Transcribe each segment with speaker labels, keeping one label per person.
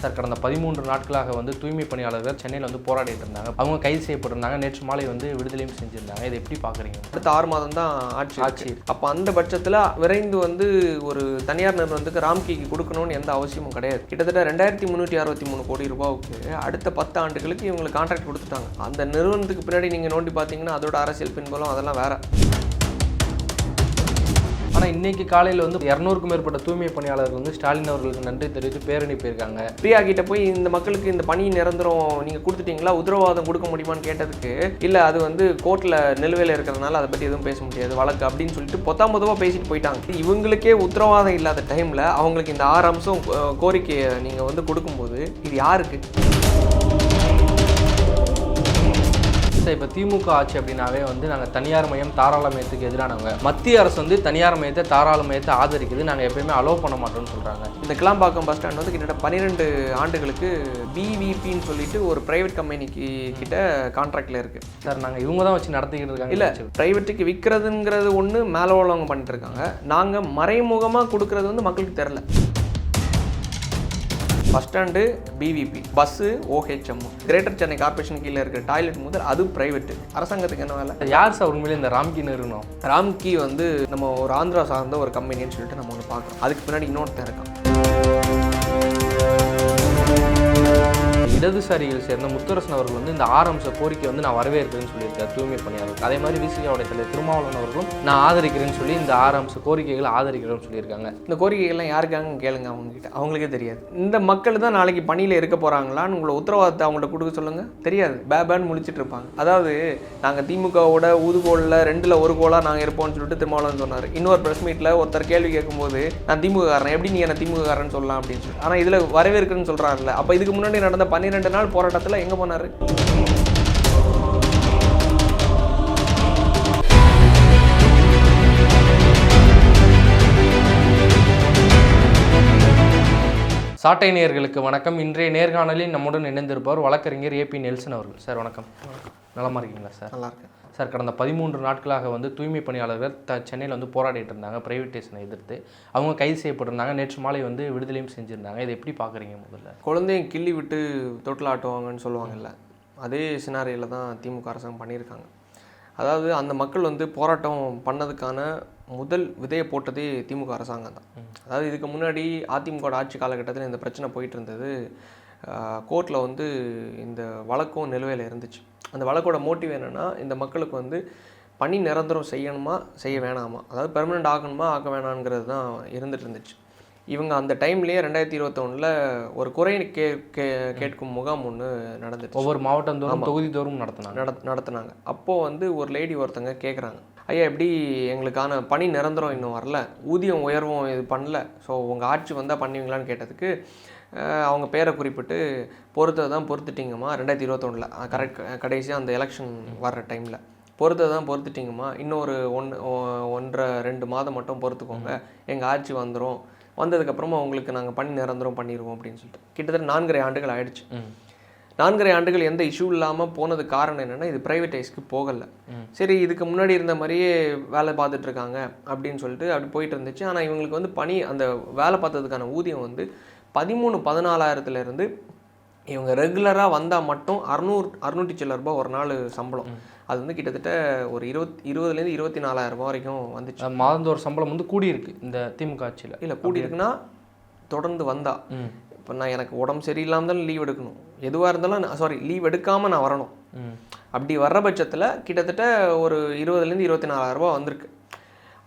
Speaker 1: Sir கடந்த பதிமூன்று நாட்களாக வந்து தூய்மை பணியாளர்கள் சென்னையில் வந்து போராடிட்டு இருந்தாங்க. அவங்க கைது செய்யப்பட்டிருந்தாங்க. நேற்று மாலை வந்து விடுதலையும் செஞ்சிருந்தாங்க. இதை எப்படி பார்க்குறீங்க
Speaker 2: அடுத்த ஆறு மாதம் தான் ஆட்சி
Speaker 1: ஆட்சி.
Speaker 2: அப்போ அந்த பட்சத்தில் விரைந்து வந்து ஒரு தனியார் நிறுவனத்துக்கு ராம்கிக்கு கொடுக்கணும்னு எந்த அவசியமும் கிடையாது. கிட்டத்தட்ட ரெண்டாயிரத்தி முந்நூற்றி அறுபத்தி மூணு கோடி ரூபாவுக்கு அடுத்த பத்து ஆண்டுகளுக்கு இவங்களுக்கு கான்ட்ராக்ட் கொடுத்துட்டாங்க. அந்த நிறுவனத்துக்கு பின்னாடி நீங்கள் நோண்டி பார்த்தீங்கன்னா அதோட அரசியல் பின்புலம் அதெல்லாம் வேற.
Speaker 1: ஆனால் இன்னைக்கு காலையில் வந்து இரநூறுக்கும் மேற்பட்ட தூய்மை பணியாளர்கள் வந்து ஸ்டாலின் அவர்களுக்கு நன்றி தெரிவித்து பேரணி போயிருக்காங்க.
Speaker 2: பிரியா கிட்ட போய் இந்த மக்களுக்கு இந்த பணி நிரந்தரம் நீங்கள் கொடுத்துட்டீங்களா? உத்தரவாதம் கொடுக்க முடியுமான்னு கேட்டதுக்கு இல்லை அது வந்து கோர்ட்டில் நிலுவையில் இருக்கிறதுனால அதை பற்றி எதுவும் பேச முடியாது வழக்கு அப்படின்னு சொல்லிட்டு பொத்தாம் பொதுவாக பேசிட்டு போயிட்டாங்க. இவங்களுக்கே உத்தரவாதம் இல்லாத டைமில் அவங்களுக்கு இந்த ஆறு அம்சம் கோரிக்கையை நீங்கள் வந்து கொடுக்கும்போது இது யாருக்கு?
Speaker 1: சார் இப்போ திமுக ஆட்சி அப்படின்னாவே வந்து நாங்கள் தனியார் மையம் தாராளமயத்துக்கு எதிரானவங்க. மத்திய அரசு வந்து தனியார் மையத்தை தாராளமயத்தை ஆதரிக்குது. நாங்கள் எப்பயுமே அலோவ் பண்ண மாட்டோம்னு சொல்கிறாங்க
Speaker 2: இந்த கிளாம்பாக்கம் பஸ் ஸ்டாண்ட் வந்து கிட்டத்தட்ட பன்னிரெண்டு ஆண்டுகளுக்கு பிவிபின்னு சொல்லிட்டு ஒரு பிரைவேட் கம்பெனிக்கு கிட்ட கான்ட்ராக்டில் இருக்குது
Speaker 1: சார் நாங்கள் இவங்க தான் வச்சு நடத்திக்கிட்டு இருக்காங்க.
Speaker 2: இல்லை ப்ரைவேட்டுக்கு விற்கிறதுங்கிறது ஒன்று மேலே உள்ளவங்க பண்ணிட்டு இருக்காங்க. நாங்கள் மறைமுகமாக கொடுக்கறது வந்து மக்களுக்கு தெரில bus stand PVP bus OHM greater Chennai corporation கீழே இருக்கிற டாய்லெட் முதல் அது பிரைவேட்டு அரசாங்கத்துக்கு என்ன வேலை?
Speaker 1: யார் சார் உண்மையிலே இந்த ராம்கி நிறுவனம்?
Speaker 2: ராம்கி வந்து நம்ம ஒரு ஆந்திரா சார்ந்த ஒரு கம்பெனின்னு சொல்லிட்டு நம்ம ஒன்று பார்க்குறோம். அதுக்கு பின்னாடி இன்னொருத்தன் இருக்கான்.
Speaker 1: இடதுசாரிகள் சேர்ந்த முத்தரசன் அவர்கள் வந்து இந்த ஆறு கோரிக்கை வந்து நான் வரவேற்கிறேன்னு சொல்லியிருக்காரு தூய்மை பணியாளர்கள். அதே மாதிரி விசிகாவுடைய தலைவர் திருமாவளவன் அவர்களும் நான் ஆதரிக்கிறேன்னு சொல்லி இந்த ஆறு கோரிக்கைகளை ஆதரிக்கிறேன்னு சொல்லியிருக்காங்க.
Speaker 2: இந்த கோரிக்கைகள்லாம் யாருக்காங்க கேளுங்க அவங்ககிட்ட? அவங்களுக்கே தெரியாது. இந்த மக்கள் தான் நாளைக்கு பணியில் இருக்க போகிறாங்களான்னு உங்களை உத்தரவாதத்தை அவங்கள்ட்ட கொடுக்க சொல்லுங்க. தெரியாது. பேபேன்னு முழிச்சிட்டு இருப்பாங்க. அதாவது நாங்கள் திமுகவோட ஊதுகோலில் ரெண்டில் ஒரு கோலாக நாங்கள் இருப்போம்னு சொல்லிட்டு திருமாவளவன் சொன்னார். இன்னொரு ப்ரெஸ் மீட்டில் ஒருத்தர் கேள்வி கேட்கும்போது நான் திமுக காரன் எப்படி நீ என்ன திமுக காரன் சொல்லலாம்? அப்படின்னு சொல்லி. ஆனால் இதில் வரவேற்கிறேன்னு சொல்கிறாங்கல்ல அப்போ இதுக்கு முன்னாடி நடந்த பன்னிரெண்டு நாள் போராட்டத்தில் எங்கே போனார்?
Speaker 1: சாட்டை நேயர்களுக்கு வணக்கம். இன்றைய நேர்காணலில் நம்முடன் இணைந்திருப்பவர் வழக்கறிஞர் ஏபி நெல்சன் அவர்கள். சார் வணக்கம். நலமா இருக்கீங்களா சார்?
Speaker 2: நல்லா இருக்கேன்.
Speaker 1: சார் கடந்த பதிமூன்று நாட்களாக வந்து தூய்மை பணியாளர்கள் த சென்னையில் வந்து போராடிட்டு இருந்தாங்க பிரைவேட்டேஷனை எதிர்த்து. அவங்க கைது செய்யப்பட்டிருந்தாங்க நேற்று மாலை வந்து விடுதலையும் செஞ்சுருந்தாங்க. இதை எப்படி பார்க்குறீங்க முதல்ல?
Speaker 2: குழந்தையும் கிள்ளி விட்டு தொட்டில் ஆட்டுவாங்கன்னு சொல்லுவாங்கல்ல அதே சினாரியில் தான் திமுக அரசாங்கம் பண்ணியிருக்காங்க. அதாவது அந்த மக்கள் வந்து போராட்டம் பண்ணதுக்கான முதல் விதையை போட்டதே திமுக அரசாங்கம் தான். அதாவது இதுக்கு முன்னாடி அதிமுக ஆட்சி காலகட்டத்தில் இந்த பிரச்சனை போயிட்டு இருந்தது. கோர்ட்டில் வந்து இந்த வழக்கும் நிலுவையில் இருந்துச்சு. அந்த வழக்கோட மோட்டிவ் என்னென்னா இந்த மக்களுக்கு வந்து பணி நிரந்தரம் செய்யணுமா செய்ய வேணாமா? அதாவது பெர்மனெண்ட் ஆகணுமா ஆக்க வேணாங்கிறது தான் இருந்துட்டு இருந்துச்சு. இவங்க அந்த டைம்லேயே ரெண்டாயிரத்தி இருபத்தொன்னில் ஒரு குறை கே கே கேட்கும் முகாம் ஒன்று நடந்துச்சு.
Speaker 1: ஒவ்வொரு மாவட்டம் தோறும் தொகுதி தோறும் நடத்தினாங்க.
Speaker 2: நட நடத்துனாங்க. அப்போது வந்து ஒரு லேடி ஒருத்தங்க கேட்குறாங்க ஐயா எப்படி எங்களுக்கான பணி நிரந்தரம் இன்னும் வரல? ஊதியம் உயர்வும் இது பண்ணல. ஸோ உங்கள் ஆட்சி வந்தால் பண்ணுவீங்களான்னு கேட்டதுக்கு அவங்க பேரை குறிப்பிட்டு பொறுத்ததை தான் பொறுத்துட்டிங்கம்மா ரெண்டாயிரத்தி இருபத்தொன்னில். கரெக்ட் கடைசியாக அந்த எலெக்ஷன் வர்ற டைமில் பொறுத்ததை தான் பொறுத்துட்டிங்கம்மா. இன்னொரு ஒன்று ஒன்றரை ரெண்டு மாதம் மட்டும் பொறுத்துக்கோங்க. எங்கள் ஆட்சி வந்துடும் வந்ததுக்கப்புறமா உங்களுக்கு நாங்கள் பணி நிரந்தரம் பண்ணிடுவோம் அப்படின்னு சொல்லிட்டு. கிட்டத்தட்ட நான்கரை ஆண்டுகள் ஆயிடுச்சு. நான்கரை ஆண்டுகள் எந்த இஷ்யூ இல்லாமல் போனது காரணம் என்னென்னா இது ப்ரைவேட்டைஸ்க்கு போகலை. சரி இதுக்கு முன்னாடி இருந்த மாதிரியே வேலை பார்த்துட்டு இருக்காங்க அப்படின்னு சொல்லிட்டு அப்படி போயிட்டு இருந்துச்சு. ஆனால் இவங்களுக்கு வந்து பணி அந்த வேலை பார்த்ததுக்கான ஊதியம் வந்து பதிமூணு பதினாலாயிரத்துலேருந்து இவங்க ரெகுலராக வந்தால் மட்டும் அறநூறு அறுநூற்றி சில்லற ரூபாய் ஒரு நாள் சம்பளம். அது வந்து கிட்டத்தட்ட ஒரு இருபத் இருபதுலேருந்து இருபத்தி நாலாயிரம் ரூபாய் வரைக்கும் வந்துச்சு.
Speaker 1: அஹ் மாதந்தோறும் சம்பளம் வந்து கூடியிருக்கு இந்த திமுக ஆட்சியில்.
Speaker 2: இல்லை கூடி இருக்குன்னா தொடர்ந்து வந்தா.
Speaker 1: ம்.
Speaker 2: இப்போ நான் எனக்கு உடம்பு சரியில்லாமல் தான் லீவ் எடுக்கணும். எதுவாக இருந்தாலும் சாரி லீவ் எடுக்காமல் நான் வரணும். அப்படி வர்ற பட்சத்தில் கிட்டத்தட்ட ஒரு இருபதுலேருந்து இருபத்தி நாலாயிரம் ரூபாய் வந்திருக்கு.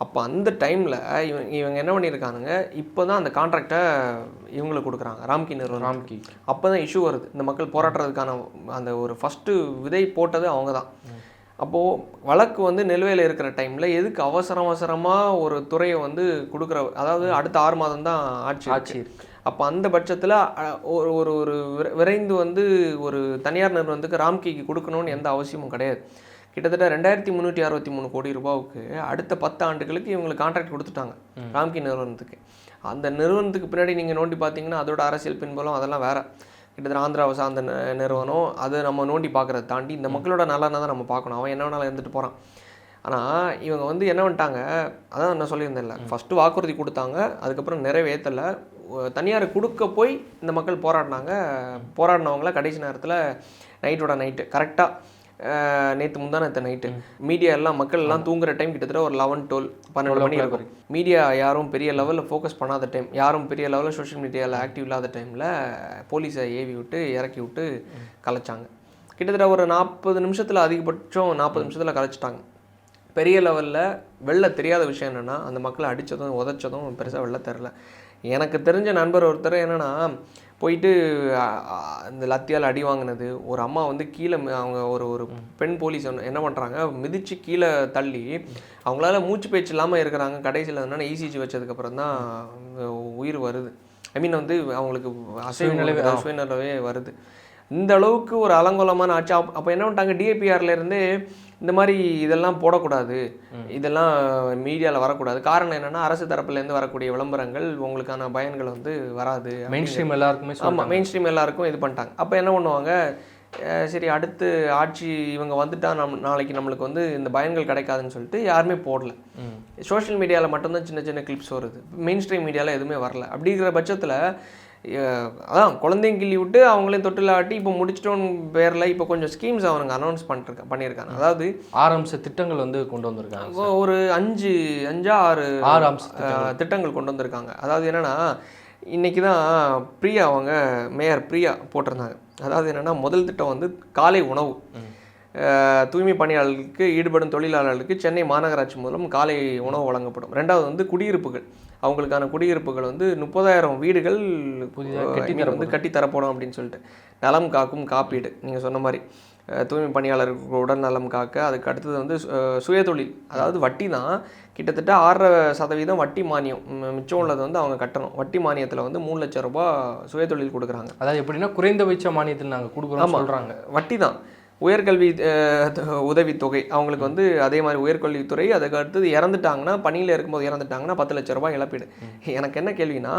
Speaker 2: அப்போ அந்த டைமில் இவங்க இவங்க என்ன பண்ணியிருக்கானுங்க இப்போ தான் அந்த கான்ட்ராக்டை இவங்களுக்கு கொடுக்குறாங்க. ராம்கி நிறுவனம்
Speaker 1: ராம்கி.
Speaker 2: அப்போ தான் இஷ்யூ வருது. இந்த மக்கள் போராடுறதுக்கான அந்த ஒரு ஃபஸ்ட்டு விதை போட்டது அவங்க தான் அப்போது வழக்கு வந்து நிலுவையில் இருக்கிற டைமில் எதுக்கு அவசர அவசரமாக ஒரு துறையை வந்து கொடுக்குற அதாவது அடுத்த ஆறு மாதம் தான் ஆட்சி
Speaker 1: ஆட்சி
Speaker 2: இருக்கு.
Speaker 1: இருக்கு
Speaker 2: அப்போ அந்த பட்சத்தில் ஒரு ஒரு ஒரு விரை- விரைந்து வந்து ஒரு தனியார் நிறுவனத்துக்கு ராம்கிக்கு கொடுக்கணும்னு எந்த அவசியமும் கிடையாது. கிட்டத்தட்ட ரெண்டாயிரத்தி முந்நூற்றி அறுபத்தி மூணு கோடி ரூபாவுக்கு அடுத்த பத்து ஆண்டுகளுக்கு இவங்களுக்கு கான்ட்ராக்ட் கொடுத்துட்டாங்க. ராம்கி நிறுவனத்துக்கு. அந்த நிறுவனத்துக்கு பின்னாடி நீங்கள் நோண்டி பார்த்தீங்கன்னா அதோட அரசியல் பின்புலம் அதெல்லாம் வேற. கிட்டத்தட்ட ஆந்திராவை சார்ந்த நிறுவனம் அது நம்ம நோண்டி பார்க்குறத தாண்டி இந்த மக்களோட நலனை தான் நம்ம பார்க்கணும். அவன் என்ன வேணாலும் இருந்துட்டு போகிறான் ஆனால் இவங்க வந்து என்ன பண்ணிட்டாங்க அதான் நான் சொல்லியிருந்தேன்ல. ஃபஸ்ட்டு வாக்குறுதி கொடுத்தாங்க அதுக்கப்புறம் நிறைவேற்றலை. தனியார் கொடுக்க போய் இந்த மக்கள் போராடினாங்க. போராடினவங்கள கடைசி நேரத்தில் நைட்டோட நைட்டு கரெக்டாக நேற்று முந்தானத்த நைட்டு மீடியா எல்லாம் மக்கள் எல்லாம் தூங்குற டைம் கிட்டத்தட்ட ஒரு லெவன் டுவெல் பன்னெண்டு மணி இருக்கும். மீடியா யாரும் பெரிய லெவலில் ஃபோக்கஸ் பண்ணாத டைம் யாரும் பெரிய லெவலில் சோஷியல் மீடியாவில் ஆக்டிவ் இல்லாத டைமில் போலீஸை ஏவி விட்டு இறக்கி விட்டு கலைச்சாங்க. கிட்டத்தட்ட ஒரு நாற்பது நிமிஷத்தில் அதிகபட்சம் நாற்பது நிமிஷத்தில் கலைச்சிட்டாங்க. பெரிய லெவலில் வெளில தெரியாத விஷயம் என்னென்னா அந்த மக்களை அடித்ததும் உதைச்சதும் பெருசாக வெளில தெரில எனக்கு தெரிஞ்ச நண்பர் ஒருத்தர் என்னென்னா போயிட்டு அ, அ, இந்த லத்தியால் அடி வாங்கினது. ஒரு அம்மா வந்து கீழே அவங்க ஒரு ஒரு பெண் போலீஸ் என்ன பண்ணுறாங்க மிதித்து கீழே தள்ளி அவங்களால மூச்சு பேச்சு இல்லாமல் இருக்கிறாங்க. கடைசியில் என்னென்னா இசிஜி வச்சதுக்கப்புறம் தான் உயிர் வருது. ஐ மீன் வந்து அவங்களுக்கு அசைவு
Speaker 1: சுயநினைவு, ஆ.
Speaker 2: சுயநலவே வருது. இந்த அளவுக்கு ஒரு அலங்கோலமான ஆட்சி. அப் அப்போ என்ன பண்ணிட்டாங்க டிஏபிஆர்ல இருந்து இந்த மாதிரி இதெல்லாம் போடக்கூடாது. இதெல்லாம் மீடியாவில் வரக்கூடாது. காரணம் என்னன்னா அரசு தரப்புலேருந்து வரக்கூடிய விளம்பரங்கள் உங்களுக்கான பயன்கள் வந்து வராது
Speaker 1: மெயின் ஸ்ட்ரீம் எல்லாருக்குமே
Speaker 2: ஆமாம் மெயின் ஸ்ட்ரீம் எல்லாருக்கும் இது பண்ணிட்டாங்க. அப்போ என்ன பண்ணுவாங்க? சரி அடுத்து ஆட்சி இவங்க வந்துட்டா நம் நாளைக்கு நம்மளுக்கு வந்து இந்த பயன்கள் கிடைக்காதுன்னு சொல்லிட்டு யாருமே போடல. சோஷியல் மீடியாவில் மட்டும்தான் சின்ன சின்ன கிளிப்ஸ் வருது. மெயின் ஸ்ட்ரீம் மீடியாவில் எதுவுமே வரல. அப்படிங்கிற பட்சத்தில் அதான் குழந்தைங்க கிள்ளி விட்டு அவங்களையும் தொட்டில் ஆட்டி இப்போ முடிச்சிட்டோன்னு பேரில் இப்போ கொஞ்சம் ஸ்கீம்ஸ் அவனுங்க அனௌன்ஸ் பண்ணிருக்க பண்ணியிருக்காங்க. அதாவது
Speaker 1: ஆரம்பிச்ச திட்டங்கள் வந்து கொண்டு வந்திருக்காங்க
Speaker 2: ஒரு அஞ்சு அஞ்சா ஆறு
Speaker 1: ஆறு அம்ச
Speaker 2: திட்டங்கள். கொண்டு வந்திருக்காங்க. அதாவது என்னன்னா இன்னைக்கு தான் பிரியா அவங்க மேயர் பிரியா போட்டிருந்தாங்க. அதாவது என்னன்னா முதல் திட்டம் வந்து காலை உணவு. தூய்மை பணியாளர்களுக்கு ஈடுபடும் தொழிலாளர்களுக்கு சென்னை மாநகராட்சி மூலம் காலை உணவு வழங்கப்படும். ரெண்டாவது வந்து குடியிருப்புகள். அவங்களுக்கான குடியிருப்புகள் வந்து முப்பதாயிரம் வீடுகள்
Speaker 1: புதிதாக கட்டி
Speaker 2: வந்து கட்டி தரப்படும் அப்படின்னு சொல்லிட்டு. நலம் காக்கும் காப்பீடு நீங்கள் சொன்ன மாதிரி. தூய்மை பணியாளர்கள் உடல் நலம் காக்க அதுக்கு அடுத்தது வந்து சுயதொழில். அதாவது வட்டி தான் கிட்டத்தட்ட ஆறரை சதவீதம் வட்டி மானியம். மிச்சம் உள்ளது வந்து அவங்க கட்டணும். வட்டி மானியத்தில் வந்து மூணு லட்சம் ரூபாய் சுயதொழில் கொடுக்குறாங்க.
Speaker 1: அதாவது எப்படின்னா குறைந்தபட்ச மானியத்தில் நாங்கள் கொடுக்குறோம் சொல்றாங்க.
Speaker 2: வட்டி தான் உயர்கல்வி உதவித்தொகை. அவங்களுக்கு வந்து அதே மாதிரி உயர்கல்வித்துறை அதுக்கு அடுத்தது இறந்துட்டாங்கன்னா பணியில் இருக்கும்போது இறந்துட்டாங்கன்னா பத்து லட்ச ரூபாய் இழப்பீடு. எனக்கு என்ன கேள்வினா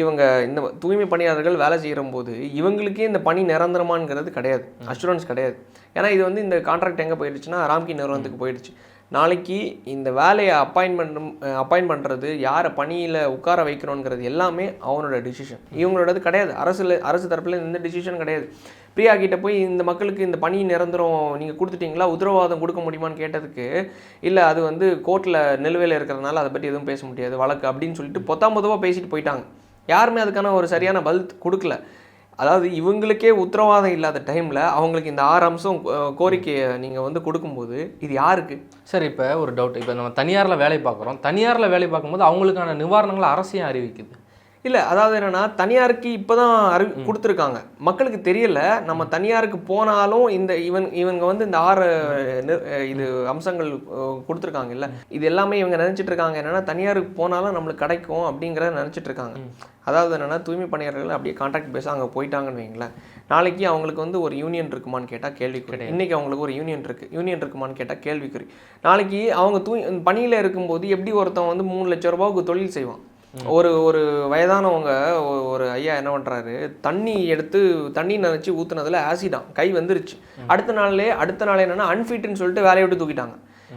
Speaker 2: இவங்க இந்த தூய்மை பணியாளர்கள் வேலை செய்கிற போது இவங்களுக்கே இந்த பணி நிரந்தரமாங்கிறது கிடையாது. அஷூரன்ஸ் கிடையாது. ஏன்னா இது வந்து இந்த கான்ட்ராக்ட் எங்கே போயிடுச்சுன்னா ராம்கி நிறுவனத்துக்கு போயிடுச்சு. நாளைக்கு இந்த வேலையை அப்பாயின்மெண்ட் அப்பாயின் பண்ணுறது யாரை பணியில் உட்கார வைக்கணுங்கிறது எல்லாமே அவனோட டிசிஷன் இவங்களோடது கிடையாது. அரசுல அரசு தரப்பில் எந்த டிசிஷன் கிடையாது. பிரியா கிட்டே போய் இந்த மக்களுக்கு இந்த பணி நிரந்தரம் நீங்கள் கொடுத்துட்டீங்களா? உத்தரவாதம் கொடுக்க முடியுமான்னு கேட்டதுக்கு இல்லை அது வந்து கோர்ட்டில் நிலுவையில் இருக்கிறதுனால அதை பற்றி எதுவும் பேச முடியாது வழக்கு அப்படின்னு சொல்லிட்டு பொத்தாம் பொதுவாக பேசிட்டு போயிட்டாங்க. யாருமே அதுக்கான ஒரு சரியான பதில் கொடுக்கல. அதாவது இவங்களுக்கே உத்தரவாதம் இல்லாத டைமில் அவங்களுக்கு இந்த ஆறு அம்சம் கோ- கோரிக்கையை நீங்கள் வந்து கொடுக்கும்போது இது யாருக்கு?
Speaker 1: சரி இப்போ ஒரு டவுட் இப்போ நம்ம தனியாரில் வேலை பார்க்குறோம். தனியாரில் வேலை பார்க்கும்போது அவங்களுக்கான நிவாரணங்களை அரசையும் அறிவிக்குது.
Speaker 2: இல்லை அதாவது என்னன்னா தனியாருக்கு இப்போ தான் அறி கொடுத்துருக்காங்க. மக்களுக்கு தெரியல நம்ம தனியாருக்கு போனாலும் இந்த இவன் இவங்க வந்து இந்த ஆறு இது அம்சங்கள் கொடுத்துருக்காங்க இல்ல. இது எல்லாமே இவங்க நினைச்சிட்டு இருக்காங்க என்னன்னா தனியாருக்கு போனாலும் நம்மளுக்கு கிடைக்கும் அப்படிங்கிறத நினைச்சிட்டு இருக்காங்க அதாவது என்னன்னா தூய்மை பணியாளர்கள் அப்படியே கான்ட்ராக்ட் பேஸாக அங்கே போயிட்டாங்கன்னு வைங்களேன். நாளைக்கு அவங்களுக்கு வந்து ஒரு யூனியன் இருக்குமான்னு கேட்டால் கேள்விக்குறி. இன்னைக்கு அவங்களுக்கு ஒரு யூனியன் இருக்கு. யூனியன் இருக்குமான்னு கேட்டால் கேள்விக்குறி. நாளைக்கு அவங்க தூய் பணியில் இருக்கும்போது எப்படி ஒருத்தன் வந்து மூணு லட்சம் ரூபாய்க்கு தொழில் செய்வான்? ஒரு ஒரு வயதானவங்க ஒரு ஐயா என்ன பண்ணுறாரு தண்ணி எடுத்து தண்ணி நினச்சி ஊற்றுனதுல ஆசிடாம் கை வந்துருச்சு. அடுத்த நாள்லே அடுத்த நாள் என்னன்னா அன்ஃபிட்னு சொல்லிட்டு வேலையை விட்டு தூக்கிட்டாங்க.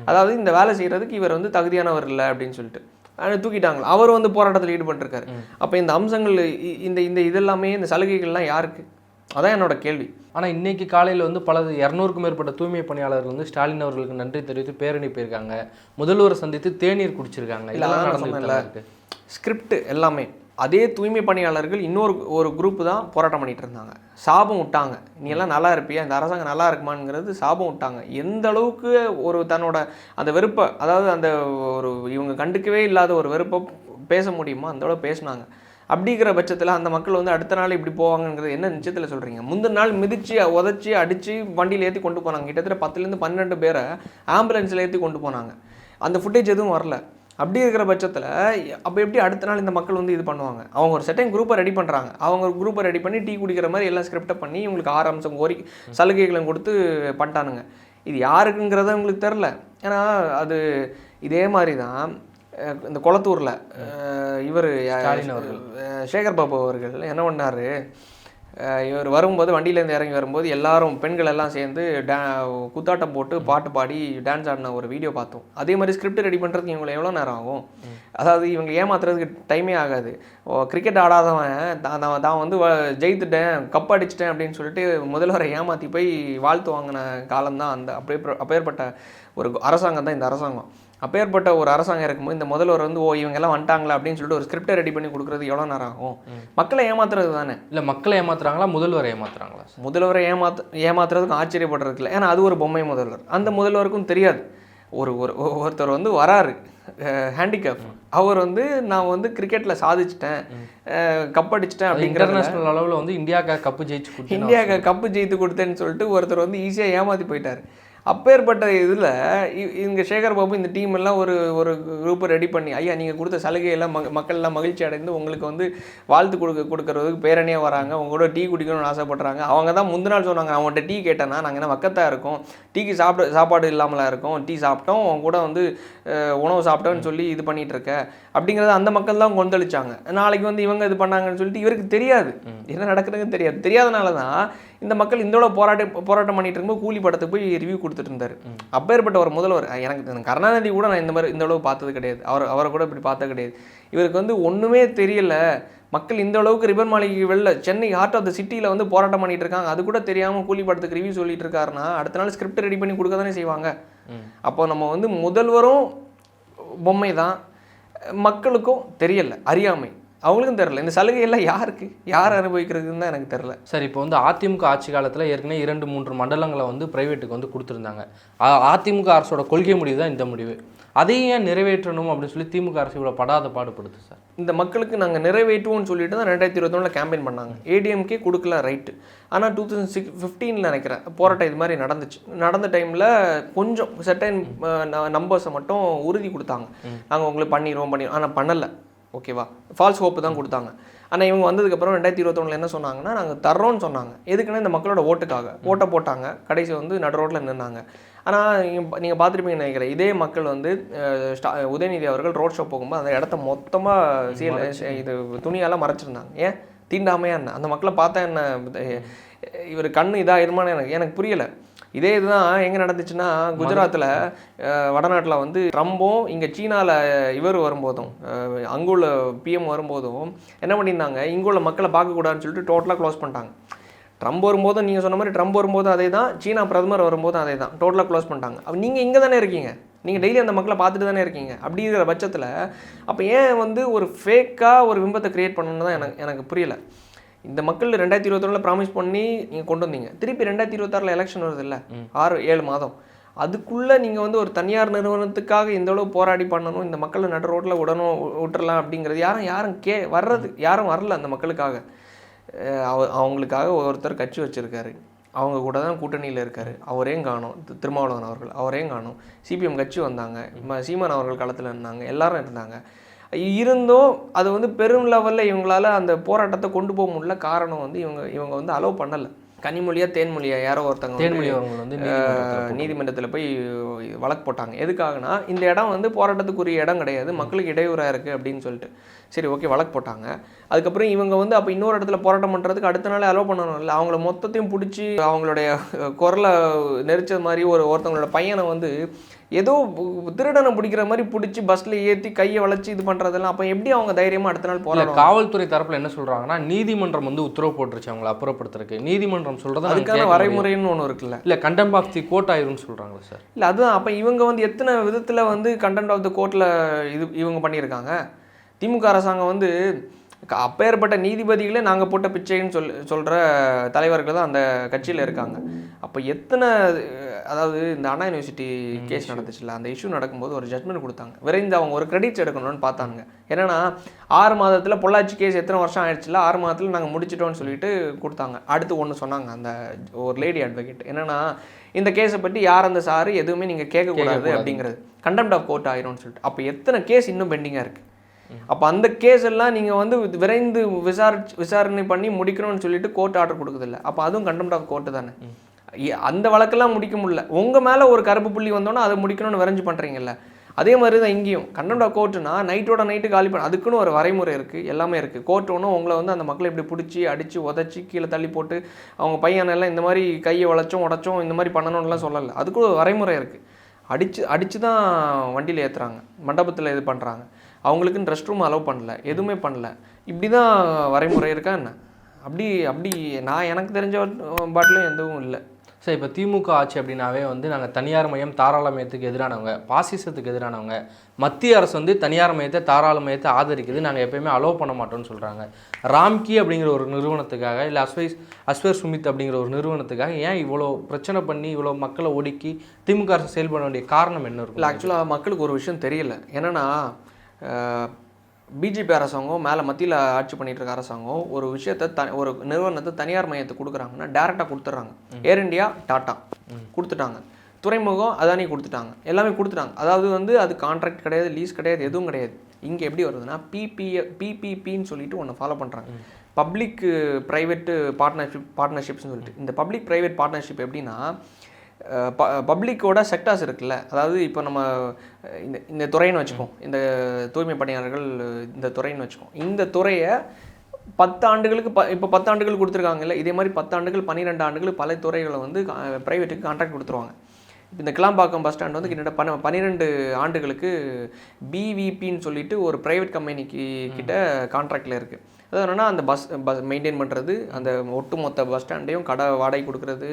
Speaker 2: அதாவது இந்த வேலை செய்கிறதுக்கு இவர் வந்து தகுதியானவர் இல்லை அப்படின்னு சொல்லிட்டு. அதை தூக்கிட்டாங்க அவர் வந்து போராட்டத்தில் ஈடுபட்டிருக்காரு. அப்போ இந்த அம்சங்கள் இந்த இந்த இதெல்லாமே இந்த சலுகைகள்லாம் யாருக்கு? அதான் என்னோட கேள்வி.
Speaker 1: ஆனால் இன்னைக்கு காலையில் வந்து பல இரநூறுக்கும் மேற்பட்ட தூய்மை பணியாளர்கள் வந்து ஸ்டாலின் அவர்களுக்கு நன்றி தெரிவித்து பேரணி போயிருக்காங்க. முதல்வரை சந்தித்து தேநீர் குடிச்சிருக்காங்க. இதெல்லாம்
Speaker 2: ஸ்கிரிப்ட் எல்லாமே. அதே தூய்மை பணியாளர்கள் இன்னொரு ஒரு குரூப் தான் போராட்டம் பண்ணிட்டு இருந்தாங்க. சாபம் விட்டாங்க. நீ எல்லாம் நல்லா இருப்பியா? இந்த அரசாங்கம் நல்லா இருக்குமாங்கிறது சாபம் விட்டாங்க. எந்த அளவுக்கு ஒரு தன்னோட அந்த வெறுப்பை அதாவது அந்த ஒரு இவங்க கண்டுக்கவே இல்லாத ஒரு வெறுப்பை பேச முடியுமோ அந்த அளவு பேசுனாங்க. அப்படிங்கிற பட்சத்தில் அந்த மக்கள் வந்து அடுத்த நாள் இப்படி போவாங்கங்கிறது என்ன நிச்சயத்தில் சொல்கிறீங்க முந்தின நாள் மிதிச்சு உதச்சி அடித்து வண்டியில் ஏற்றி கொண்டு போனாங்க. கிட்டத்தட்ட பத்துலேருந்து பன்னெண்டு பேரை ஆம்புலன்ஸில் ஏற்றி கொண்டு போனாங்க. அந்த ஃபுட்டேஜ் எதுவும் வரல. அப்படி இருக்கிற பட்சத்தில் அப்போ எப்படி அடுத்த நாள் இந்த மக்கள் வந்து இது பண்ணுவாங்க? அவங்க ஒரு செட்டைன் குரூப்பை ரெடி பண்ணுறாங்க அவங்க ஒரு குரூப்பை ரெடி பண்ணி டீ குடிக்கிற மாதிரி எல்லாம் ஸ்கிரிப்டை பண்ணி இவங்களுக்கு ஆறு அம்சம் கோரி சலுகைகளும் கொடுத்து பண்ணிட்டானுங்க இது யாருக்குங்கிறத உங்களுக்கு தெரில ஏன்னா அது இதே மாதிரி தான் இந்த குளத்தூரில் இவர். சேகர் பாபு அவர்கள் என்ன பண்ணாரு? இவர் வரும்போது வண்டியிலேருந்து இறங்கி வரும்போது எல்லாரும் பெண்கள் எல்லாம் சேர்ந்து டே குத்தாட்டம் போட்டு பாட்டு பாடி டான்ஸ் ஆடின ஒரு வீடியோ பார்த்தோம். அதே மாதிரி ஸ்கிரிப்ட் ரெடி பண்ணுறதுக்கு இவங்களை எவ்வளோ நேரம் ஆகும்? அதாவது இவங்க ஏமாத்துறதுக்கு டைமே ஆகாது. கிரிக்கெட் ஆடாதவன் தான் தான் வந்து ஜெயித்துட்டேன் கப் அடிச்சிட்டேன் அப்படின்னு சொல்லிட்டு முதல்வரை ஏமாற்றி போய் வாழ்த்து வாங்கின காலம்தான் அந்த அப்படியே அப்பேற்பட்ட ஒரு அரசாங்கம் தான் இந்த அரசாங்கம். அப்பேற்பட்ட ஒரு அரசாங்கம் இருக்கும்போது இந்த முதல்வர் வந்து ஓ இவங்க எல்லாம் வந்துட்டாங்களா அப்படின்னு சொல்லிட்டு ஒரு ஸ்கிரிப்டை ரெடி பண்ணி கொடுக்குறது எவ்வளோ நேரம் ஆகும்? மக்களை ஏமாத்துறது தானே?
Speaker 1: இல்லை மக்களை ஏமாத்துறாங்களா முதல்வரை ஏமாத்துறாங்களா?
Speaker 2: முதல்வரை ஏமாத்து ஏமாத்துறதுக்கும் ஆச்சரியப்படுறதுக்கு இல்லை. ஏன்னா அது ஒரு பொம்மை முதல்வர். அந்த முதல்வருக்கும் தெரியாது. ஒரு ஒரு ஒருத்தர் வந்து வராரு. ஹேண்டிகேப் அவர் வந்து நான் வந்து கிரிக்கெட்டில் சாதிச்சிட்டேன். கப் அடிச்சிட்டேன் அப்படிங்கிற
Speaker 1: இன்டர்நேஷனல் அளவில் வந்து இந்தியாக்கா கப்பு ஜெயிச்சு
Speaker 2: இந்தியாவுக்கு கப்பு ஜெயித்து கொடுத்தேன்னு சொல்லிட்டு ஒருத்தர் வந்து ஈஸியாக ஏமாற்றி போயிட்டார். அப்பேற்பட்ட இதில் இங்கே சேகர் பாபு இந்த டீம் எல்லாம் ஒரு ஒரு குரூப்பை ரெடி பண்ணி ஐயா நீங்கள் கொடுத்த சலுகையெல்லாம் மக மக்கள் எல்லாம் மகிழ்ச்சி அடைந்து உங்களுக்கு வந்து வாழ்த்து கொடுக்க கொடுக்கறதுக்கு பேரணியாக வராங்க. உங்க கூட டீ குடிக்கணும்னு ஆசைப்படுறாங்க. அவங்க தான் முந்தின நாள் சொன்னாங்க அவங்கள்ட்ட டீ கேட்டேன்னா நாங்கள் என்ன வக்கத்தாக இருக்கோம்? டீக்கு சாப்பிட சாப்பாடு இல்லாமலா இருக்கோம். டீ சாப்பிட்டோம். அவங்க கூட வந்து உணவு சாப்பிட்டோன்னு சொல்லி இது பண்ணிட்டு இருக்க. அப்படிங்கிறத அந்த மக்கள் தான் கொந்தளிச்சாங்க. நாளைக்கு வந்து இவங்க இது பண்ணாங்கன்னு சொல்லிட்டு இவருக்கு தெரியாது. என்ன நடக்குதுன்னு தெரியாது. தெரியாதனால தான் இந்த மக்கள் இந்த அளவு போராட்டம் போராட்டம் பண்ணிட்டு இருக்கும்போது கூலி படத்துக்கு போய் ரிவ்யூ கொடுத்துட்டு இருந்தாரு. அப்பேற்பட்ட ஒரு முதல்வர். எனக்கு கருணாநிதி கூட நான் இந்த மாதிரி இந்த அளவு பார்த்தது கிடையாது. அவர் அவரை கூட இப்படி பார்த்தது கிடையாது. இவருக்கு வந்து ஒண்ணுமே தெரியல. மக்கள் இந்த அளவுக்கு ரிபன் மாளிகை வெளில சென்னை ஹார்ட் ஆஃப் த சிட்டியில் வந்து போராட்டம் பண்ணிட்டு இருக்காங்க. அது கூட தெரியாமல் கூலி படத்துக்கு ரிவ்யூ சொல்லிட்டு இருக்காருன்னா அடுத்த நாள் ஸ்கிரிப்ட் ரெடி பண்ணி கொடுக்க தானே செய்வாங்க. அப்போ நம்ம வந்து முதல்வரும் பொம்மை தான் மக்களுக்கும் தெரியல அறியாமை. அவங்களுக்கும் தெரியல. இந்த சலுகை எல்லாம் யாருக்கு? யார் அனுபவிக்கிறதுன்னு தான் எனக்கு தெரியல.
Speaker 1: சார் இப்போ வந்து அதிமுக ஆட்சி காலத்தில் ஏற்கனவே இரண்டு மூன்று மண்டலங்களை வந்து பிரைவேட்டுக்கு வந்து கொடுத்துருந்தாங்க. அதிமுக அரசோட கொள்கை முடிவு தான் இந்த முடிவு. அதையும் ஏன் நிறைவேற்றணும் அப்படின்னு சொல்லி திமுக அரசு இவ்வளோ படாத பாடுபடுது சார்?
Speaker 2: இந்த மக்களுக்கு நாங்கள் நிறைவேற்றுவோம்னு சொல்லிட்டு தான் ரெண்டாயிரத்தி இருபத்தொன்னில் கேம்பெயின் பண்ணாங்க. ஏடிஎம்கே கொடுக்கல ரைட்டு ஆனால் டூ தௌசண்ட் சிக்ஸ் ஃபிஃப்டீனில் நினைக்கிறேன் போராட்டம் இது மாதிரி நடந்துச்சு. நடந்த டைமில் கொஞ்சம் செட்டைன் நம்பர்ஸை மட்டும் உறுதி கொடுத்தாங்க. நாங்கள் உங்களுக்கு பண்ணிடுவோம் பண்ணிடுவோம். ஆனால் பண்ணலை. ஓகேவா? ஃபால்ஸ் ஹோப்பு தான் கொடுத்தாங்க. ஆனால் இவங்க வந்ததுக்கப்புறம் ரெண்டாயிரத்தி இருபத்தொன்னில் என்ன சொன்னாங்கன்னா நாங்கள் தர்றோம்னு சொன்னாங்க. எதுக்குன்னா இந்த மக்களோட ஓட்டுக்காக. ஓட்டை போட்டாங்க. கடைசி வந்து நடு ரோட்டில் நின்னாங்க. ஆனால் நீங்கள் பார்த்துருப்பீங்கன்னு நினைக்கிறேன். இதே மக்கள் வந்து ஸ்டா- உதயநிதி அவர்கள் ரோட் ஷோ போகும்போது அந்த இடத்த மொத்தமாக சீல் இது துணியால் மறைச்சிருந்தாங்க. ஏன்? தீண்டாமையா என்ன அந்த மக்களை பார்த்தா என்ன இவர் கண்ணு இதாயிருமான்னு எனக்கு எனக்கு புரியலை. இதே இதுதான் எங்கே நடந்துச்சுன்னா குஜராத்தில் வடநாட்டில் வந்து ட்ரம்பும் இங்கே சீனாவில் இவர் வரும்போதும் அங்குள்ள பிஎம் வரும்போதும் என்ன பண்ணியிருந்தாங்க இங்குள்ள மக்களை பார்க்கக்கூடாதுன்னு சொல்லிட்டு டோட்டலாக க்ளோஸ் பண்ணிட்டாங்க. ட்ரம்ப் வரும்போதும் நீங்கள் சொன்ன மாதிரி ட்ரம்ப் வரும்போதும் அதே தான் சீனா பிரதமர் வரும்போதும் அதே தான் டோட்டலாக க்ளோஸ் பண்ணிட்டாங்க. அப்போ நீங்கள் இங்கே தானே இருக்கீங்க? நீங்கள் டெய்லி அந்த மக்களை பார்த்துட்டு தானே இருக்கீங்க? அப்படிங்கிற பட்சத்தில் அப்போ ஏன் வந்து ஒரு ஃபேக்காக ஒரு விம்பத்தை க்ரியேட் பண்ணணும்னு தான் எனக்கு எனக்கு புரியல. இந்த மக்கள் ரெண்டாயிரத்தி இருபத்தொன்னில் ப்ராமிஸ் பண்ணி நீங்கள் கொண்டு வந்தீங்க. திருப்பி ரெண்டாயிரத்தி இருபத்தாறில் எலெக்ஷன் வருது இல்லை ஆறு ஏழு மாதம். அதுக்குள்ளே நீங்கள் வந்து ஒரு தனியார் நிறுவனத்துக்காக இந்த அளவு போராடி பண்ணணும் இந்த மக்களை நடு ரோட்டில் விடணும் வி- விட்டுறலாம் அப்படிங்கிறது யாரும் யாரும் கே வர்றது யாரும் வரல அந்த மக்களுக்காக. அவ அவங்களுக்காக ஒருத்தர் கட்சி வச்சிருக்காரு. அவங்க கூட தான் கூட்டணியில் இருக்காரு. அவரையும் காணும். திருமாவளவன் அவர்கள் அவரையும் காணும். சிபிஎம் கட்சி வந்தாங்க. சீமான் அவர்கள் களத்தில் இருந்தாங்க. எல்லாரும் இருந்தாங்க. இருந்தும் அது வந்து பெரும் லெவலில் இவங்களால அந்த போராட்டத்தை கொண்டு போக முடியல. காரணம் வந்து இவங்க இவங்க வந்து அலோவ் பண்ணலை. கனிமொழியா தேன்மொழியா யாரோ ஒருத்தங்க
Speaker 1: தேன்மொழி அவர்கள் வந்து நீதிமன்றத்துல
Speaker 2: நீதிமன்றத்தில் போய் வழக்கு போட்டாங்க. எதுக்காகனா இந்த இடம் வந்து போராட்டத்துக்குரிய இடம் கிடையாது. மக்களுக்கு இடையூறாக இருக்குது அப்படின்னு சொல்லிட்டு. சரி ஓகே வழக்கு போட்டாங்க. அதுக்கப்புறம் இவங்க வந்து அப்போ இன்னொரு இடத்துல போராட்டம் பண்ணுறதுக்கு அடுத்த நாளே அலோவ் பண்ணணும்ல அவங்கள மொத்தத்தையும் பிடிச்சி அவங்களுடைய குரலை நெரிச்சது மாதிரி ஒரு ஒருத்தவங்களோட பையனை வந்து ஏதோ திருடனை பிடிக்கிற மாதிரி பிடிச்சி பஸ்ஸில் ஏற்றி கையை வளைச்சி இது பண்ணுறதெல்லாம் அப்போ எப்படி அவங்க தைரியமாக அடுத்த நாள் போராடுவாங்க
Speaker 1: காவல்துறை தரப்புல என்ன சொல்றாங்கன்னா நீதிமன்றம் வந்து உத்தரவு போட்டுருச்சு அவங்களை அப்புறப்படுத்துறதுக்கு. நீதிமன்றம் நாங்க
Speaker 2: அதுக்கான. வரைமுறைன்னு ஒன்று இருக்குல்ல.
Speaker 1: இல்ல கண்டெம் ஆஃப் தி கோர்ட் ஆயிரும்னு சொல்றாங்களா சார்.
Speaker 2: இல்லை அதுதான் அப்போ இவங்க வந்து எத்தனை விதத்தில் வந்து கண்டென்ட் ஆஃப் த கோர்ட்டில் இது இவங்க பண்ணியிருக்காங்க? திமுக அரசாங்கம் வந்து அப்பேற்பட்ட நீதிபதிகளே நாங்கள் போட்ட பிச்சைன்னு சொல் சொல்கிற தலைவர்கள் தான் அந்த கட்சியில் இருக்காங்க. அப்போ எத்தனை அதாவது இந்த அண்ணா யூனிவர்சிட்டி கேஸ் நடந்துச்சுல்ல அந்த இஷ்யூ நடக்கும்போது ஒரு ஜட்மெண்ட் கொடுத்தாங்க. விரைந்து அவங்க ஒரு கிரெடிட்ஸ் எடுக்கணும்னு பார்த்தாங்க என்னன்னா ஆறு மாதத்தில் பொள்ளாச்சி கேஸ் எத்தனை வருஷம் ஆயிடுச்சுல ஆறு மாதத்தில் நாங்கள் முடிச்சிட்டோம்னு சொல்லிட்டு கொடுத்தாங்க. அடுத்து ஒன்று சொன்னாங்க அந்த ஒரு லேடி அட்வொகேட் என்னன்னா இந்த கேஸை பற்றி யார் அந்த சாரு எதுவுமே நீங்கள்
Speaker 1: கேட்கக்கூடாது.
Speaker 2: அப்படிங்கிறது. கண்டெம்ட் ஆஃப் கோர்ட் ஆயிரும்னு சொல்லிட்டு. அப்போ எத்தனை கேஸ் இன்னும் பெண்டிங்காக இருக்குது அப்போ அந்த கேஸ் எல்லாம் நீங்கள் வந்து விரைந்து விசாரிச்சு விசாரணை பண்ணி முடிக்கணும்னு சொல்லிட்டு கோர்ட் ஆர்டர் கொடுக்குதில்ல அப்போ அதுவும் கண்டெம்ட் ஆஃப் கோர்ட்டு தானே. அந்த வழக்கெல்லாம் முடிக்க முடியல. உங்கள் மேலே ஒரு கருப்பு புள்ளி வந்தோன்னா அதை முடிக்கணும்னு விரைஞ்சு பண்ணுறீங்கல்ல அதே மாதிரி தான் இங்கேயும் கண்டெம்ட் கோர்ட்டுனா நைட்டோட நைட்டு காலி பண்ண அதுக்குன்னு ஒரு வரைமுறை இருக்குது எல்லாமே இருக்குது கோர்ட் ஒன்றும் உங்களை வந்து அந்த மக்களை இப்படி பிடிச்சி அடித்து உதச்சி கீழே தள்ளி போட்டு அவங்க பையனெல்லாம் இந்த மாதிரி கையை வளைச்சோம் உடச்சோம் இந்த மாதிரி பண்ணணும்லாம் சொல்லலை. அதுக்கு ஒரு வரைமுறை இருக்குது அடித்து அடித்து தான் வண்டியில் ஏற்றுறாங்க மண்டபத்தில் இது பண்ணுறாங்க அவங்களுக்குன்னு ரெஸ்ட் ரூம் அலோவ் பண்ணல. எதுவுமே பண்ணல. இப்படி தான் வரைமுறை இருக்கா என்ன? அப்படி அப்படி நான் எனக்கு தெரிஞ்ச பாட்டிலும் எதுவும் இல்லை.
Speaker 1: சார் இப்போ திமுக ஆட்சி அப்படின்னாவே வந்து நாங்கள் தனியார் மயம் தாராளமயத்துக்கு எதிரானவங்க பாசிசத்துக்கு எதிரானவங்க. மத்திய அரசு வந்து தனியார் மயத்தை தாராளமயத்தை ஆதரிக்குது. நாங்கள் எப்பயுமே அலோவ் பண்ண மாட்டோம்னு சொல்கிறாங்க ராம்கி அப்படிங்கிற ஒரு நிறுவனத்துக்காக இல்லை அஸ்வைஸ் அஸ்வர் சுமித் அப்படிங்கிற ஒரு நிறுவனத்துக்காக ஏன் இவ்வளோ பிரச்சனை பண்ணி இவ்வளோ மக்களை ஒடுக்கி திமுக அரசு செயல்பட வேண்டிய காரணம் என்ன
Speaker 2: இல்லை ஆக்சுவலாக மக்களுக்கு ஒரு விஷயம் தெரியல. என்னென்னா பிஜேபி அரசாங்கம் மேலே மத்தியில் ஆட்சி பண்ணிட்டு இருக்க அரசாங்கம் ஒரு விஷயத்தை த ஒரு நிறுவனத்தை தனியார் மையத்தை கொடுக்குறாங்கன்னா டேரெக்டாக கொடுத்துட்றாங்க. ஏர் இந்தியா டாட்டா கொடுத்துட்டாங்க. துறைமுகம் அதானி கொடுத்துட்டாங்க. எல்லாமே கொடுத்துட்டாங்க. அதாவது வந்து அது கான்ட்ராக்ட் கிடையாது லீஸ் கிடையாது எதுவும் கிடையாது. இங்கே எப்படி வருதுன்னா பிபி பிபிபின்னு சொல்லிட்டு ஒன்று ஃபாலோ பண்ணுறாங்க பப்ளிக் ப்ரைவேட்டு பார்ட்னர்ஷிப் பார்ட்னர்ஷிப்ஸ்னு சொல்லிட்டு. இந்த பப்ளிக் ப்ரைவேட் பார்ட்னர்ஷிப் எப்படின்னா பப்ளிக்கோட செக்டார்ஸ் இருக்குல்ல. அதாவது இப்போ நம்ம இந்த இந்த துறைன்னு வச்சுப்போம் இந்த தூய்மை பணியாளர்கள் இந்த துறைன்னு வச்சுப்போம் இந்த துறையை பத்து ஆண்டுகளுக்கு ப இப்போ பத்து ஆண்டுகள் கொடுத்துருக்காங்கல்ல. இதே மாதிரி பத்து ஆண்டுகள் பன்னிரெண்டு ஆண்டுகள் பல துறைகளை வந்து ப்ரைவேட்டுக்கு கான்ட்ராக்ட் கொடுத்துருவாங்க. இப்ப இந்த கிளாம்பாக்கம் பஸ் ஸ்டாண்ட் வந்து கிட்டத்தட்ட பன்ன பன்னிரெண்டு ஆண்டுகளுக்கு பிவிபின்னு சொல்லிட்டு ஒரு ப்ரைவேட் கம்பெனிக்கு கிட்ட கான்ட்ராக்டில் இருக்குது அது என்னன்னா அந்த பஸ் பஸ் மெயின்டைன் பண்ணுறது அந்த ஒட்டுமொத்த பஸ் ஸ்டாண்டையும் கடை வாடகை கொடுக்குறது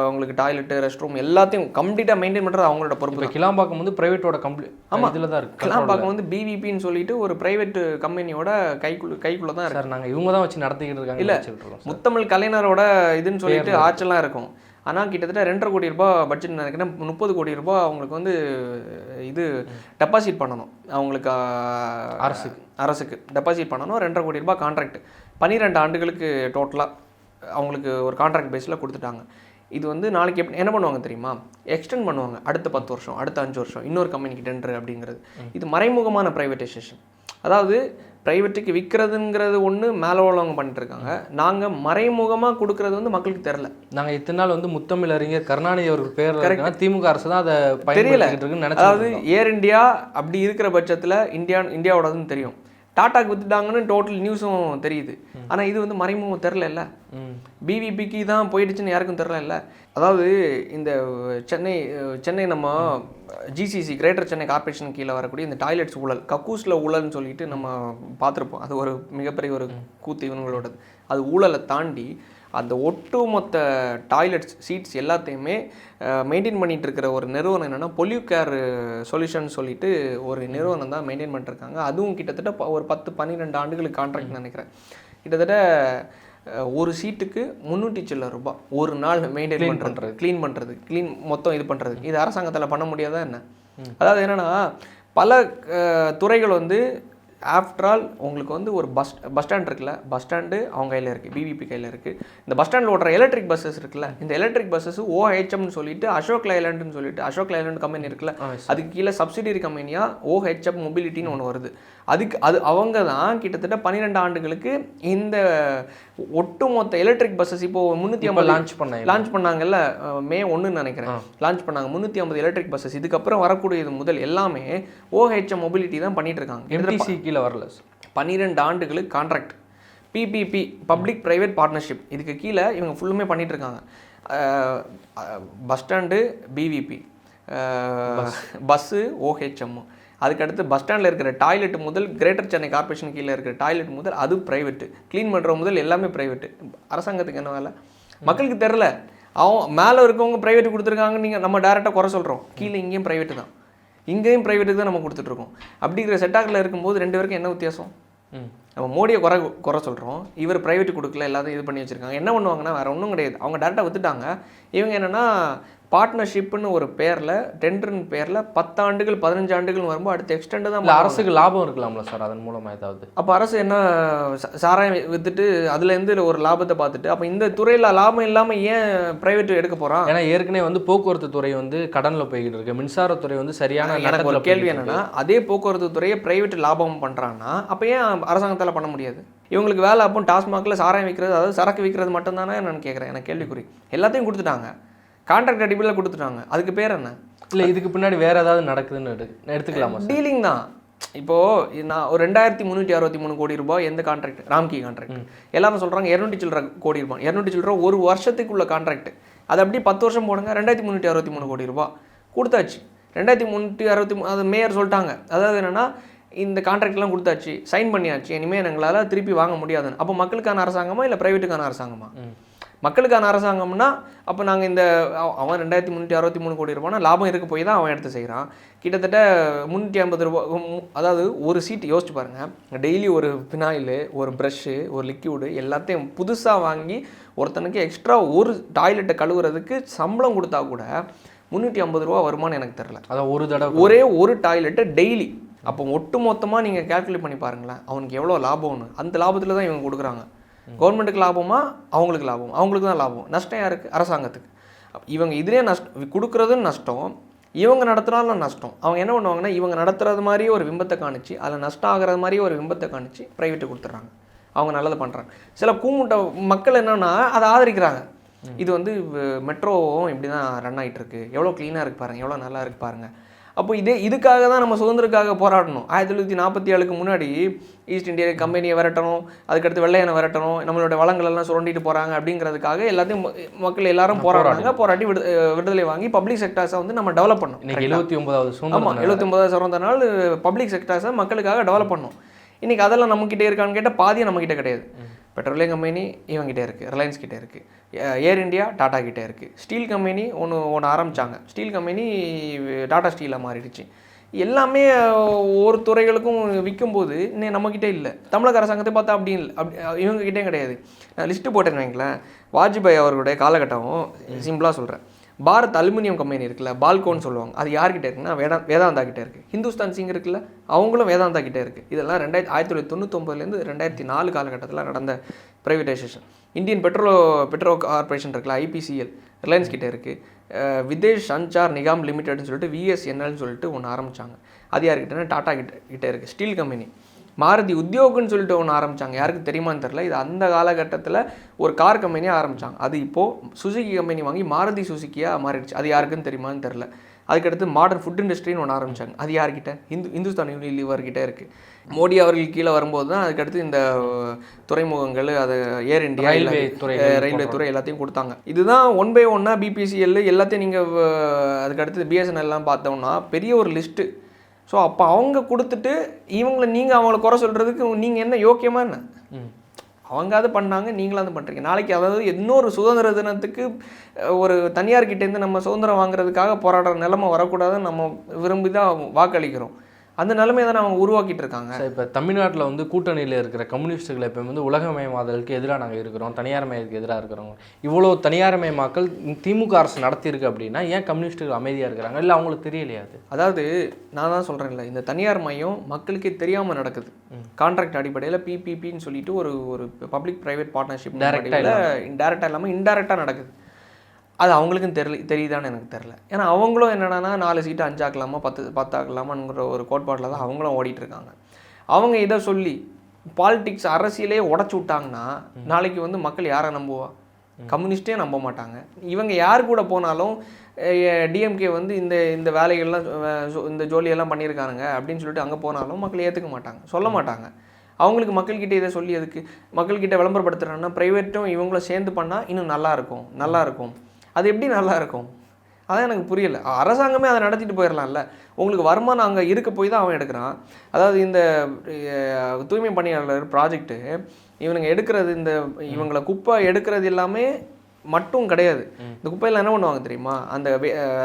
Speaker 2: அவங்களுக்கு டாய்லெட்டு ரெஸ்ட் ரூம் எல்லாத்தையும் கம்ப்ளீட்டாக மெயின்டைன் பண்ணுறது அவங்களோட பொறுப்பு
Speaker 1: கிளாம்பாக்கம் வந்து பிரைவேட்டோட கம்ப்ளீட்
Speaker 2: ஆமா.
Speaker 1: இதில் தான் இருக்கு
Speaker 2: கிளாம்பாக்கம் வந்து பிவிபின்னு சொல்லிட்டு ஒரு ப்ரைவேட் கம்பெனியோட கைக்குள்ள கைக்குள்ளே தான்
Speaker 1: சார் நாங்கள் இவங்க தான் வச்சு நடத்திக்கிட்டு இருக்காங்க
Speaker 2: இல்ல. முத்தமிழ் கலைஞரோட இதுன்னு சொல்லிட்டு ஆட்செல்லாம் இருக்கும். ஆனால் கிட்டத்தட்ட ரெண்டரை கோடி ரூபாய் பட்ஜெட் நினைக்கிறேன். முப்பது கோடி ரூபாய் அவங்களுக்கு வந்து இது டெபாசிட் பண்ணணும். அவங்களுக்கு
Speaker 1: அரசுக்கு.
Speaker 2: அரசுக்கு டெபாசிட் பண்ணணும். ரெண்டரை கோடி ரூபாய் கான்ட்ராக்ட் பன்னிரெண்டு ஆண்டுகளுக்கு டோட்டலாக அவங்களுக்கு ஒரு கான்ட்ராக்ட் பேஸில் கொடுத்துட்டாங்க. இது வந்து நாளைக்கு எப்படி என்ன பண்ணுவாங்க தெரியுமா? எக்ஸ்டெண்ட் பண்ணுவாங்க. அடுத்த பத்து வருஷம் அடுத்த அஞ்சு வருஷம். இன்னொரு கம்பெனிக்கு டெண்டர் அப்படிங்கிறது. இது மறைமுகமான ப்ரைவேட்டைசேஷன் அதாவது ப்ரைவேட்டுக்கு விற்கிறதுங்கிறது ஒன்று மேலே உள்ளவங்க பண்ணிட்டு இருக்காங்க நாங்கள் மறைமுகமாக கொடுக்கறது வந்து மக்களுக்கு தெரில
Speaker 1: நாங்க இத்தனை நாள் வந்து முத்தமிழ் அறிஞர் கருணாநிதி அவர்கள் பேர்ல இருக்குன்னா திமுக அரசு தான் அதை
Speaker 2: தெரியல. அதாவது ஏர் இந்தியா அப்படி இருக்கிற பட்சத்தில் இந்தியா இந்தியாவோடதுன்னு தெரியும். டாட்டாக்கு வித்துட்டாங்கன்னு டோட்டல் நியூஸும் தெரியுது. ஆனால் இது வந்து மறைமுகம் தெரில
Speaker 1: ம்.
Speaker 2: பிவிபிக்கு தான் போயிடுச்சுன்னு யாருக்கும் தெரில அதாவது இந்த சென்னை சென்னை நம்ம ஜிசிசி கிரேட்டர் சென்னை கார்ப்பரேஷன் கீழே வரக்கூடிய இந்த டாய்லெட்ஸ் ஊழல் கக்கூஸில் ஊழல்னு சொல்லிட்டு நம்ம பார்த்துருப்போம். அது ஒரு மிகப்பெரிய ஒரு கூத்து இவங்களோடது. அது ஊழலை தாண்டி அந்த ஒட்டுமொத்த டாய்லெட்ஸ் சீட்ஸ் எல்லாத்தையுமே மெயின்டைன் பண்ணிட்டு இருக்கிற ஒரு நிறுவனம் என்னென்னா பொல்யூ கேர் சொல்யூஷன் சொல்லிட்டு ஒரு நிறுவனம் தான் மெயின்டைன் பண்ணிருக்காங்க அதுவும் கிட்டத்தட்ட ஒரு பத்து பன்னிரெண்டு ஆண்டுகளுக்கு கான்ட்ராக்ட் நினைக்கிறேன். கிட்டத்தட்ட ஒரு சீட்டுக்கு முந்நூற்றி சில்லற ரூபாய் ஒரு நாள் மெயின்டைன் பண்ணுறது க்ளீன் பண்ணுறது க்ளீன் மொத்தம் இது பண்ணுறது இது அரசாங்கத்தில் பண்ண முடியாதா என்ன? அதாவது என்னன்னா பல துறைகள் வந்து ஆஃப்டர் ஆல் உங்களுக்கு வந்து ஒரு பஸ் பஸ் ஸ்டாண்ட் இருக்குல்ல? பஸ் ஸ்டாண்டு அவங்க கையில் இருக்குது பிவிபி கையில் இருக்குது இந்த பஸ் ஸ்டாண்டில் ஓடுற எலக்ட்ரிக் பஸ்ஸஸ் இருக்குல்ல? இந்த எலக்ட்ரிக் பஸ்ஸஸ் ஓஹெச்எம்னு சொல்லிட்டு அசோக் லைலாண்டுன்னு சொல்லிட்டு அசோக் லைலாண்ட் கம்பெனி இருக்குல்ல? அதுக்கு கீழே சப்சிடரி கம்பெனியாக ஓஹெச்எம் மொபிலிட்டின்னு ஒன்று வருது. அதுக்கு அது அவங்க தான் கிட்டத்தட்ட பன்னிரெண்டு ஆண்டுகளுக்கு இந்த ஒட்டுமொத்த எலக்ட்ரிக் பஸ்ஸஸ் இப்போ முந்நூற்றி ஐம்பது
Speaker 1: லான்ச் பண்ண
Speaker 2: லான்ச் பண்ணாங்கல்ல மே ஒன்றுன்னு நினைக்கிறேன். லான்ச் பண்ணாங்க. முந்நூற்றி ஐம்பது எலக்ட்ரிக் பஸ்ஸஸ் இதுக்கப்புறம் வரக்கூடியது முதல் எல்லாமே ஓஹெச்எம் மொபிலிட்டி தான் பண்ணிட்டு இருக்காங்க.
Speaker 1: எம்டிசி கீழே வரல
Speaker 2: பன்னிரெண்டு ஆண்டுகளுக்கு contract PPP public private partnership இதுக்கு கீழே இவங்க ஃபுல்லுமே பண்ணிட்டு இருக்காங்க. Bus stand PVP bus OHM அதுக்கடுத்து பஸ் ஸ்டாண்டில் இருக்கிற டாய்லெட் முதல் கிரேட்டர் சென்னை கார்ப்பரேஷன் கீழே இருக்கிற டாய்லெட் முதல் அது ப்ரைவேட்டு க்ளீன் பண்ணுற முதல் எல்லாமே ப்ரைவேட்டு அரசாங்கத்துக்கு என்ன வேலை? மக்களுக்கு தெரில அவன் மேலே இருக்கவங்க ப்ரைவேட் கொடுத்துருக்காங்க நீங்கள் நம்ம டேரெக்டாக குறை சொல்கிறோம் கீழே இங்கேயும் ப்ரைவேட்டு தான். இங்கேயும் ப்ரைவேட்டுக்கு தான் நம்ம கொடுத்துட்ருக்கோம் அப்படிங்கிற செட்டாக்கில் இருக்கும்போது ரெண்டு பேருக்கும் என்ன வித்தியாசம்? நம்ம மோடியை குறை குறை சொல்கிறோம் இவர் ப்ரைவேட் கொடுக்கல எல்லாத்தையும் இது பண்ணி வச்சுருக்காங்க. என்ன பண்ணுவாங்கன்னா வேறு ஒன்றும் கிடையாது. அவங்க டேரெக்டாக வித்துட்டாங்க இவங்க என்னென்னா பார்ட்னர்ஷிப்னு ஒரு பேரில் டெண்டர்னு பேரில் பத்து ஆண்டுகள் பதினஞ்சு ஆண்டுகள் வரும்போது அடுத்த எக்ஸ்டெண்ட் தான்.
Speaker 1: அரசுக்கு லாபம் இருக்கலாம்ல சார் அதன் மூலமா ஏதாவது?
Speaker 2: அப்போ அரசு என்ன சாராயம் வித்துட்டு அதுலேருந்து ஒரு லாபத்தை பார்த்துட்டு அப்போ இந்த துறையில் லாபம் இல்லாமல் ஏன் ப்ரைவேட் எடுக்க போகிறான்
Speaker 1: ஏன்னா ஏற்கனவே வந்து போக்குவரத்து துறை வந்து கடன்ல போய்கிட்டு இருக்கு. மின்சாரத்துறை வந்து சரியான
Speaker 2: எனக்கு ஒரு கேள்வி என்னன்னா அதே போக்குவரத்து துறையை பிரைவேட் லாபம் பண்ணுறாங்கன்னா அப்போ ஏன் அரசாங்கத்தால் பண்ண முடியாது? இவங்களுக்கு வேலை அப்போ டாஸ்மாகில் சாராயம் விற்கிறது அதாவது சரக்கு விற்கிறது மட்டும்தானே நான் கேட்குறேன் எனக்கு கேள்விக்குறி. எல்லாத்தையும் கொடுத்துட்டாங்க. கான்ட்ராக்ட் அடிப்படையில் கொடுத்துட்டாங்க. அதுக்கு பேர் என்ன?
Speaker 1: இல்லை இதுக்கு பின்னாடி வேற ஏதாவது நடக்குதுன்னு எடு எடுத்துக்கலாமா
Speaker 2: டீலிங் தான். இப்போது நான் ஒரு ரெண்டாயிரத்தி முந்நூற்றி அறுபத்தி மூணு கோடி ரூபாய் எந்த கான்ட்ராக்ட் ராம்கி கான்ட்ராக்ட் எல்லாரும் சொல்கிறாங்க இரநூத்தி சில்லற கோடி ரூபாய். இரநூத்தி சில்லற ஒரு வருஷத்துக்குள்ள கான்ட்ராக்ட் அது அப்படி பத்து வருஷம் போடுங்க ரெண்டாயிரத்தி முந்நூற்றி அறுபத்தி மூணு கோடி ரூபாய். கொடுத்தாச்சு. ரெண்டாயிரத்தி முந்நூற்றி அறுபத்தி மூ அது மேயர் சொல்லிட்டாங்க. அதாவது என்னென்னா இந்த கான்ட்ராக்ட்லாம் கொடுத்தாச்சு சைன் பண்ணியாச்சு. இனிமேல் எங்களால் திருப்பி வாங்க முடியாதுன்னு. அப்போ மக்களுக்கான அரசாங்கமா இல்லை ப்ரைவேட்டுக்கான அரசாங்கமா? மக்களுக்கான அரசாங்கம்னா அப்போ நாங்கள் இந்த அவ- அவன் ரெண்டாயிரத்தி முந்நூற்றி அறுபத்தி மூணு கோடி ரூபாய்னா லாபம் இருக்க போய் தான் அவன் எடுத்து செய்கிறான் கிட்டத்தட்ட முந்நூற்றி ஐம்பது ரூபா அதாவது ஒரு சீட் யோசிச்சு பாருங்கள் டெய்லி ஒரு பினாயில் ஒரு ப்ரஷ்ஷு ஒரு லிக்யூடு எல்லாத்தையும் புதுசாக வாங்கி ஒருத்தனுக்கு எக்ஸ்ட்ரா ஒரு டாய்லெட்டை கழுவுறதுக்கு சம்பளம் கொடுத்தா கூட முந்நூற்றி ஐம்பது ரூபா வருமானு எனக்கு தெரில
Speaker 1: அதான் ஒரு தடவை.
Speaker 2: ஒரே ஒரு டாய்லெட்டை டெய்லி. அப்போ ஒட்டு மொத்தமாக நீங்கள் கேல்குலேட் பண்ணி பாருங்களேன் அவனுக்கு எவ்வளோ லாபம்னு. அந்த லாபத்தில் தான் இவங்க கொடுக்குறாங்க. கவர்மெண்ட்டுக்கு லாபமா? அவங்களுக்கு லாபம். அவங்களுக்கு தான் லாபம். நஷ்டம் யாருக்கு? அரசாங்கத்துக்கு. இவங்க இதுலேயே நஷ்டம் கொடுக்குறதும் நஷ்டம் இவங்க நடத்துனாலும் நஷ்டம். அவங்க என்ன பண்ணுவாங்கன்னா இவங்க நடத்துறது மாதிரியே ஒரு பிம்பத்தை காணிச்சு அதில் நஷ்டம் ஆகிறது மாதிரியே ஒரு பிம்பத்தை காணிச்சு ப்ரைவேட்டு கொடுத்துட்றாங்க. அவங்க நல்லது பண்ணுறாங்க சில கூமுட்ட மக்கள் என்னன்னா அதை ஆதரிக்கிறாங்க. இது வந்து மெட்ரோவும் இப்படி தான் ரன் ஆகிட்டு இருக்கு எவ்வளோ க்ளீனாக இருக்கு பாருங்க. எவ்வளோ நல்லா இருக்கு பாருங்க. அப்போ இதே இதுக்காக தான் நம்ம சுதந்திரக்காக போராடணும். ஆயிரத்தி தொள்ளாயிரத்தி நாற்பத்தி ஏழுக்கு முன்னாடி ஈஸ்ட் இந்தியா கம்பெனியை விரட்டணும் அதுக்கடுத்து வெள்ளையனை விரட்டணும் நம்மளோட வளங்கள் எல்லாம் சுரண்டிட்டு போகிறாங்க அப்படிங்கிறதுக்காக எல்லாத்தையும் மக்கள் எல்லாரும் போராடினாங்க. போராட்டி விடு விடுதலை வாங்கி பப்ளிக் செக்டார்ஸை வந்து நம்ம டெவலப் பண்ணணும்
Speaker 1: இன்னைக்கு எழுபத்தி ஒன்பதாவது
Speaker 2: ஆமாம் எழுபத்தி ஒன்பதாவது சிறந்த நாள் பப்ளிக் செக்டார்ஸை மக்களுக்காக டெவலப் பண்ணோம். இன்றைக்கி அதெல்லாம் நம்மக்கிட்டே இருக்கான்னு கேட்டால் பாதியும் நம்மக்கிட்ட கிடையாது. பெட்ரோலியம் கம்பெனி இவங்ககிட்ட இருக்குது ரிலையன்ஸ் கிட்டே இருக்குது ஏர் இந்தியா டாடா கிட்டே இருக்குது ஸ்டீல் கம்பெனி ஒன்று ஒன்று ஆரம்பித்தாங்க ஸ்டீல் கம்பெனி டாடா ஸ்டீலாக மாறிடுச்சு. எல்லாமே ஒரு துறைகளுக்கும் விற்கும்போது இன்னும் நம்மக்கிட்டே இல்லை. தமிழக அரசாங்கத்தை பார்த்தா அப்படி இல்லை. அப்படி இவங்ககிட்டே கிடையாது. நான் லிஸ்ட்டு போட்டேன்னு வைங்களேன். வாஜ்பாய் அவர்களுடைய காலகட்டம் சிம்பிளாக சொல்கிறேன் பாரத் அலுமினியம் கம்பெனி இருக்குல்ல பால்கோன்னு சொல்லுவாங்க. அது யார்கிட்ட இருக்குன்னா வேதா வேதாந்தா கிட்டே இருக்குது ஹிந்துஸ்தான் சிங் இருக்குல்ல அவங்களும் வேதாந்தா கிட்டே இருக்குது இதெல்லாம் ரெண்டாயிரத்தி ஆயிரத்தி தொள்ளாயிரத்தி தொண்ணூத்தொம்பதுலேருந்து ரெண்டாயிரத்தி நாலு காலகட்டத்தில் நடந்த ப்ரைவேட்டைசேஷன் இந்தியன் பெட்ரோலோ பெட்ரோ கார்பரேஷன் இருக்குல்ல ஐபிசிஎல் ரிலையன்ஸ் கிட்டே இருக்குது விதேஷ் சஞ்சார் நிகாம் லிமிடெட்னு சொல்லிட்டு விஎஸ்என்எல்னு சொல்லிட்டு ஒன்று ஆரம்பித்தாங்க அது யார்கிட்டனா டாட்டா கிட்ட கிட்டே இருக்குது ஸ்டீல் கம்பெனி. மாருதி உத்தியோகம்னு சொல்லிட்டு ஒன்று ஆரம்பிச்சாங்க. யாருக்கு தெரியுமான்னு தெரில இது அந்த காலகட்டத்தில் ஒரு கார் கம்பெனியாக ஆரம்பிச்சாங்க. அது இப்போது சுசுகி கம்பெனி வாங்கி மாருதி சுசுக்கியாக மாறிடுச்சு. அது யாருக்குன்னு தெரியுமான்னு தெரில அதுக்கடுத்து மாடர்ன் ஃபுட் இண்டஸ்ட்ரின்னு ஒன்று ஆரம்பிச்சாங்க. அது யார்கிட்ட? இந்து இந்துஸ்தான் யூனிலிவர் கிட்ட இருக்குது மோடி அவர்கள் கீழே வரும்போது தான் அதுக்கடுத்து இந்த துறைமுகங்கள் அது ஏர் இந்தியா
Speaker 1: ரயில்வே துறை
Speaker 2: ரயில்வே துறை எல்லாத்தையும் கொடுத்தாங்க. இதுதான் ஒன் பை ஒன்னா பிபிசிஎல் எல்லாத்தையும் நீங்கள் அதுக்கடுத்து பிஎஸ்என்எல்லாம் பார்த்தோம்னா பெரிய ஒரு லிஸ்ட்டு ஸோ அப்போ அவங்க கொடுத்துட்டு இவங்களை நீங்கள் அவங்கள குறை சொல்கிறதுக்கு நீங்கள் என்ன யோக்கியமா என்ன?
Speaker 1: ம்.
Speaker 2: அவங்க அது பண்ணாங்க நீங்களும் அது பண்ணுறீங்க நாளைக்கு அதாவது இன்னொரு சுதந்திர தினத்துக்கு ஒரு தனியார் கிட்டேருந்து நம்ம சுதந்திரம் வாங்குறதுக்காக போராடுற நிலைமை வரக்கூடாதுன்னு நம்ம விரும்பி தான் வாக்களிக்கிறோம். அந்த நிலைமையை தானே அவங்க உருவாக்கிட்டு இருக்காங்க.
Speaker 1: சார் இப்போ தமிழ்நாட்டில் வந்து கூட்டணியில் இருக்கிற கம்யூனிஸ்ட்டுகள் இப்போ வந்து உலகமயமாதலுக்கு எதிராக நாங்கள் இருக்கிறோம் தனியார்மயத்துக்கு எதிராக இருக்கிறோம். இவ்வளோ தனியார்மயமாக்கல் திமுக அரசு நடத்தியிருக்கு அப்படின்னா ஏன் கம்யூனிஸ்ட்டுகள் அமைதியாக இருக்கிறாங்க? இல்லை அவங்களுக்கு தெரியலையா அது?
Speaker 2: அதாவது நான் தான் சொல்கிறேன்ல இந்த தனியார் மையம் மக்களுக்கே தெரியாமல் நடக்குது. கான்ட்ராக்ட் அடிப்படையில் பிபிபின்னு சொல்லிட்டு ஒரு ஒரு பப்ளிக் ப்ரைவேட் பார்ட்னர்ஷிப் அடிப்படையில் டேரெக்டாக இல்லாமல் இன்டெரக்டாக நடக்குது. அது அவங்களுக்கும் தெரியல தெரியுதான்னு எனக்கு தெரில ஏன்னா அவங்களும் என்னடான்னா நாலு சீட்டு அஞ்சாக்கலாமா பத்து பத்தாக்கலாமாங்கிற ஒரு கோட்பாட்டில் தான் அவங்களும் ஓடிட்டு இருக்காங்க அவங்க இதை சொல்லி பாலிடிக்ஸ் அரசியலே உடச்சி விட்டாங்கன்னா நாளைக்கு வந்து மக்கள் யாரை நம்புவா? கம்யூனிஸ்டே நம்ப மாட்டாங்க. இவங்க யார் கூட போனாலும் டிஎம்கே வந்து இந்த இந்த வேலைகள்லாம் இந்த ஜோலியெல்லாம் பண்ணியிருக்காங்க அப்படின்னு சொல்லிட்டு அங்கே போனாலும் மக்கள் ஏற்றுக்க மாட்டாங்க. சொல்ல மாட்டாங்க. அவங்களுக்கு மக்கள்கிட்ட இதை சொல்லி எதுக்கு? மக்கள்கிட்ட விளம்பரப்படுத்துறாங்கன்னா ப்ரைவேட்டும் இவங்களும் சேர்ந்து பண்ணால் இன்னும் நல்லா இருக்கும் நல்லா இருக்கும். அது எப்படி நல்லா இருக்கும் அதான் எனக்கு புரியல. அரசாங்கமே அதை நடத்திட்டு போயிடலாம்ல உங்களுக்கு வருமானம் அங்கே இருக்க போய் தான் அவன் எடுக்கிறான். அதாவது இந்த தூய்மை பணியாளர் ப்ராஜெக்ட்டு இவனுங்க எடுக்கிறது இந்த இவங்களை குப்பை எடுக்கிறது எல்லாமே மட்டும் கிடையாது. இந்த குப்பையில் என்ன பண்ணுவாங்க தெரியுமா? அந்த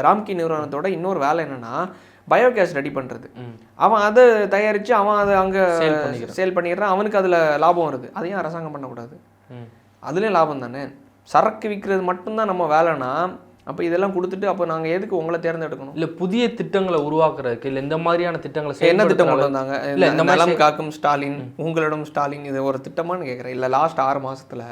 Speaker 2: ராம்கி நிறுவனத்தோட இன்னொரு வேலை என்னன்னா பயோகேஸ் ரெடி பண்ணுறது. அவன் அதை தயாரித்து அவன் அதை அங்கே. சேல் பண்ணிடுறான். அவனுக்கு அதில் லாபம் வருது. அதையும் அரசாங்கம் பண்ணக்கூடாது. அதுலேயும் லாபம் தானே? சரக்கு விற்கிறது மட்டும்தான் நம்ம வேலைனா அப்போ இதெல்லாம் கொடுத்துட்டு அப்போ நாங்கள் எதுக்கு உங்களை தேர்ந்தெடுக்கணும்?
Speaker 1: இல்லை புதிய திட்டங்களை உருவாக்குறதுக்கு இல்லை இந்த மாதிரியான திட்டங்களை
Speaker 2: என்ன திட்டம் கொண்டு வந்தாங்க
Speaker 1: இல்ல, இந்த
Speaker 2: நலம் காக்கும் ஸ்டாலின் உங்களிடம் ஸ்டாலின் இது ஒரு திட்டமான்னு கேட்குறேன் இல்லை லாஸ்ட் ஆறு மாசத்துல